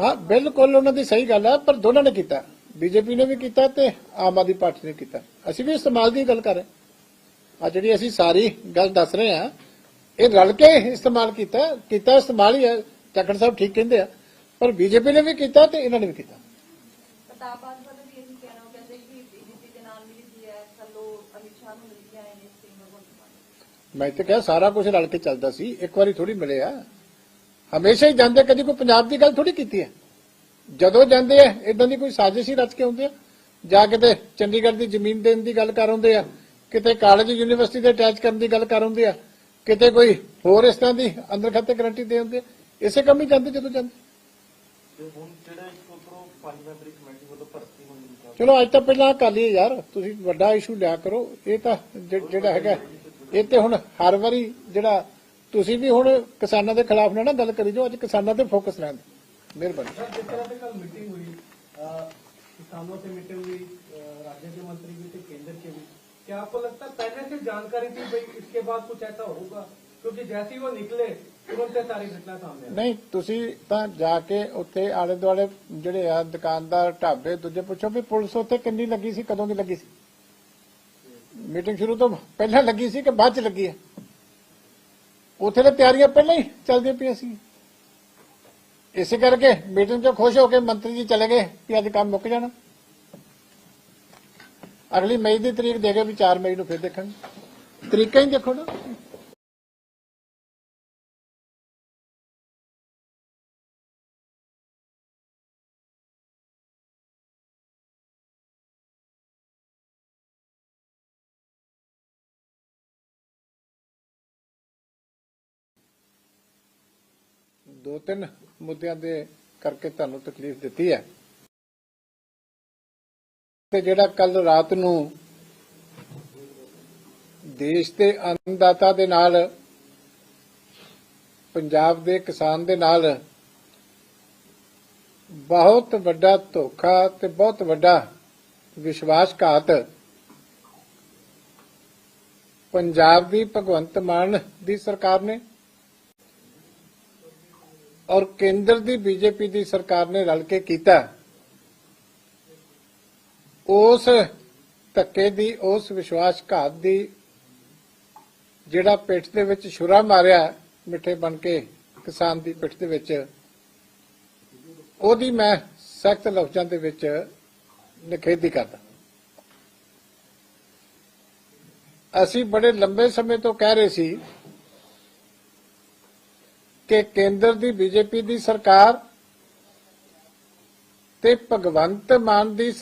ਹਾਂ। ਬਿਲਕੁਲ ਉਹਨਾਂ ਦੀ ਸਹੀ ਗੱਲ ਹੈ ਪਰ ਦੋਨਾਂ ਨੇ ਕੀਤਾ। ਬੀਜੇਪੀ ਨੇ ਵੀ ਕੀਤਾ ਤੇ ਆਮ ਆਦਮੀ ਪਾਰਟੀ ਨੇ ਕੀਤਾ। ਅਸੀਂ ਵੀ ਇਸਤੇਮਾਲ ਦੀ ਗੱਲ ਕਰ ਰਹੇ ਆ ਜਿਹੜੀ ਅਸੀਂ ਸਾਰੀ ਗੱਲ ਦੱਸ ਰਹੇ ਆ ਇਹ ਰਲ ਕੇ ਇਸਤੇਮਾਲ ਕੀਤਾ ਕੀਤਾ ਇਸਤੇਮਾਲ ਹੀ ਹੈ। ਚੱਕਰ ਸਾਹਿਬ ਠੀਕ ਕਹਿੰਦੇ ਆ ਪਰ ਬੀਜੇਪੀ ਨੇ ਵੀ ਕੀਤਾ ਤੇ ਇਹਨਾਂ ਨੇ ਵੀ ਕੀਤਾ। ਪ੍ਰਤਾਪ ਬਾਜਵਾ ਦਾ ਵੀ ਇਹੀ ਕਹਿਣਾ ਉਹ ਕਹਿੰਦੇ ਕਿ ਬੀਜੇਪੀ ਦੇ ਨਾਲ ਮਿਲੀ ਸੀ ਹੈ ਕੱਲੋ ਅਮਿਤ ਸ਼ਾਹ ਨੂੰ ਮਿਲ ਕੇ ਆਏ ਨੇ ਸਿੰਘ ਭਗਵੰਤ ਮਾਨ ਮੈਂ ਤੇ ਕਿਹਾ ਸਾਰਾ ਕੁਝ ਰਲ ਕੇ ਚੱਲਦਾ ਸੀ ਇੱਕ ਵਾਰੀ ਥੋੜੀ ਮਿਲੇ ਆ ਹਮੇਸ਼ਾ ਹੀ ਜਾਂਦੇ ਕਦੀ ਕੋਈ ਪੰਜਾਬ ਦੀ ਗੱਲ ਥੋੜੀ ਕੀਤੀ ਹੈ। ਜਦੋਂ ਜਾਂਦੇ ਆ ਇਦਾਂ ਦੀ ਕੋਈ ਸਾਜ਼ਿਸ਼ ਹੀ ਰਚ ਕੇ ਆਉਂਦੇ ਆ। ਜਾ ਕਿਤੇ ਚੰਡੀਗੜ੍ਹ ਦੀ ਜ਼ਮੀਨ ਦੇਣ ਦੀ ਗੱਲ ਕਰ ਆਉਂਦੇ ਆ ਕਿਤੇ ਕਾਲਜ ਯੂਨੀਵਰਸਿਟੀ ਦੇ ਅਟੈਚ ਕਰਨ ਦੀ ਗੱਲ ਕਰ ਆਉਂਦੇ ਆ ਕਿਤੇ ਕੋਈ ਹੋਰ ਇਸ ਤਰ੍ਹਾਂ ਦੀ ਅੰਦਰ ਖਾਤੇ ਗਰੰਟੀ ਦੇ ਆਉਂਦੇ ਆ। ਇਸੇ ਕੰਮ ਹੀ ਜਾਂਦੇ ਜਦੋਂ ਜਾਂਦੇ। ਤੇ ਹੁਣ ਜਿਹੜਾ ਇੱਕ ਉਪਰੋਂ ਪੰਜ ਮੈਂਬਰੀ ਕਮੇਟੀ ਵੱਲੋਂ ਭਰਤੀ ਹੋਣ ਦੀ ਗੱਲ ਚਲੋ ਅੱਜ ਤਾਂ ਪਹਿਲਾਂ ਕਰ ਲਈਏ ਯਾਰ ਤੁਸੀਂ ਵੱਡਾ ਇਸ਼ੂ ਲਿਆ ਕਰੋ ਇਹ ਤਾਂ ਜਿ- ਜਿਹੜਾ ਹੈਗਾ ਇਹ ਤੇ ਹੁਣ ਹਰ ਵਾਰੀ ਜਿਹੜਾ ਤੁਸੀਂ ਵੀ ਹੁਣ ਕਿਸਾਨਾਂ ਦੇ ਖਿਲਾਫ ਨਾ ਨਾ ਗੱਲ ਕਰੀ ਜੋ ਅੱਜ ਕਿਸਾਨਾਂ ਤੇ ਫੋਕਸ ਲੈਣ ਮਿਹਰਬਾਨੀ सर जिस तरह से कल मीटिंग हुई अ, किसानों से मीटिंग हुई अ, राज्य के मंत्री भी थे केंद्र के भी क्या आपको लगता है पहले से जानकारी थी भाई इसके बाद कुछ ऐसा होगा ਕਿਉਂਕਿ ਜੈਸੀ ਉਹ ਨਿਕਲੇ, ਤੁਰੰਤ ਇਹ ਸਾਰੀ ਘਟਨਾ ਸਾਹਮਣੇ ਨਹੀਂ, ਤੁਸੀਂ ਤਾਂ ਜਾ ਕੇ ਉੱਥੇ ਆਲੇ ਦੁਆਲੇ ਜਿਹੜੇ ਆ ਦੁਕਾਨਦਾਰ, ਢਾਬੇ, ਦੂਜੇ ਪੁੱਛੋ ਵੀ ਪੁਲਿਸ ਉੱਥੇ ਕਿੰਨੀ ਲੱਗੀ ਸੀ, ਕਦੋਂ ਦੀ ਲੱਗੀ ਸੀ? ਮੀਟਿੰਗ ਸ਼ੁਰੂ ਤੋਂ ਪਹਿਲਾਂ ਲੱਗੀ ਸੀ ਕਿ ਬਾਅਦ ਚ ਲੱਗੀ ਹੈ? ਉੱਥੇ ਤਾਂ ਤਿਆਰੀਆਂ ਪਹਿਲਾਂ ਹੀ ਚੱਲਦੀਆਂ ਪਈਆਂ ਸੀ। ਇਸੇ ਕਰਕੇ ਮੀਟਿੰਗ 'ਚੋਂ ਖੁਸ਼ ਹੋ ਕੇ ਮੰਤਰੀ ਜੀ ਚਲੇ ਗਏ ਕਿ ਅੱਜ ਕੰਮ ਮੁੱਕ ਜਾਣਾ। ਅਗਲੀ ਮਈ ਦੀ ਤਰੀਕ ਦੇ ਕੇ ਵੀ 4 ਮਈ ਨੂੰ ਫਿਰ ਦੇਖਾਂਗੇ। ਤਰੀਕਾ ਹੀ ਦੇਖੋ ਨਾ। ਦੋ ਤਿੰਨ ਮੁੱਦਿਆਂ ਦੇ ਕਰਕੇ ਤੁਹਾਨੂੰ ਤਕਲੀਫ ਦਿੱਤੀ ਹੈ। ਤੇ ਜਿਹੜਾ ਕੱਲ ਰਾਤ ਨੂੰ ਦੇਸ਼ ਦੇ ਅੰਨਦਾਤਾ ਦੇ ਨਾਲ, ਪੰਜਾਬ ਦੇ ਕਿਸਾਨ ਦੇ ਨਾਲ ਬਹੁਤ ਵੱਡਾ ਧੋਖਾ ਤੇ ਬਹੁਤ ਵੱਡਾ ਵਿਸ਼ਵਾਸਘਾਤ ਪੰਜਾਬ ਦੀ ਭਗਵੰਤ ਮਾਨ ਦੀ ਸਰਕਾਰ ਨੇ ਔਰ ਕੇਂਦਰ ਦੀ ਬੀਜੇਪੀ ਦੀ ਸਰਕਾਰ ਨੇ ਰਲ ਕੇ ਕੀਤਾ। ਉਸ ਧੱਕੇ ਦੀ, ਉਸ ਵਿਸ਼ਵਾਸਘਾਤ ਦੀ ਜਿਹੜਾ ਪਿੱਠ ਦੇ ਵਿੱਚ ਛੁਰਾ ਮਾਰਿਆ ਮਿੱਠੇ ਬਣ ਕੇ ਕਿਸਾਨ ਦੀ ਪਿੱਠ ਦੇ ਵਿੱਚ, ਉਹਦੀ ਮੈਂ ਸਖਤ ਲਫ਼ਜ਼ਾਂ ਦੇ ਵਿੱਚ ਨਿਖੇਧੀ ਕਰਦਾ। ਅਸੀਂ ਬੜੇ ਲੰਬੇ ਸਮੇਂ ਤੋਂ ਕਹਿ ਰਹੇ ਸੀ ਕਿ ਕੇਂਦਰ ਦੀ ਬੀਜੇਪੀ ਦੀ ਸਰਕਾਰ ਤੇ ਭਗਵੰਤ ਮਾਨ ਦੀ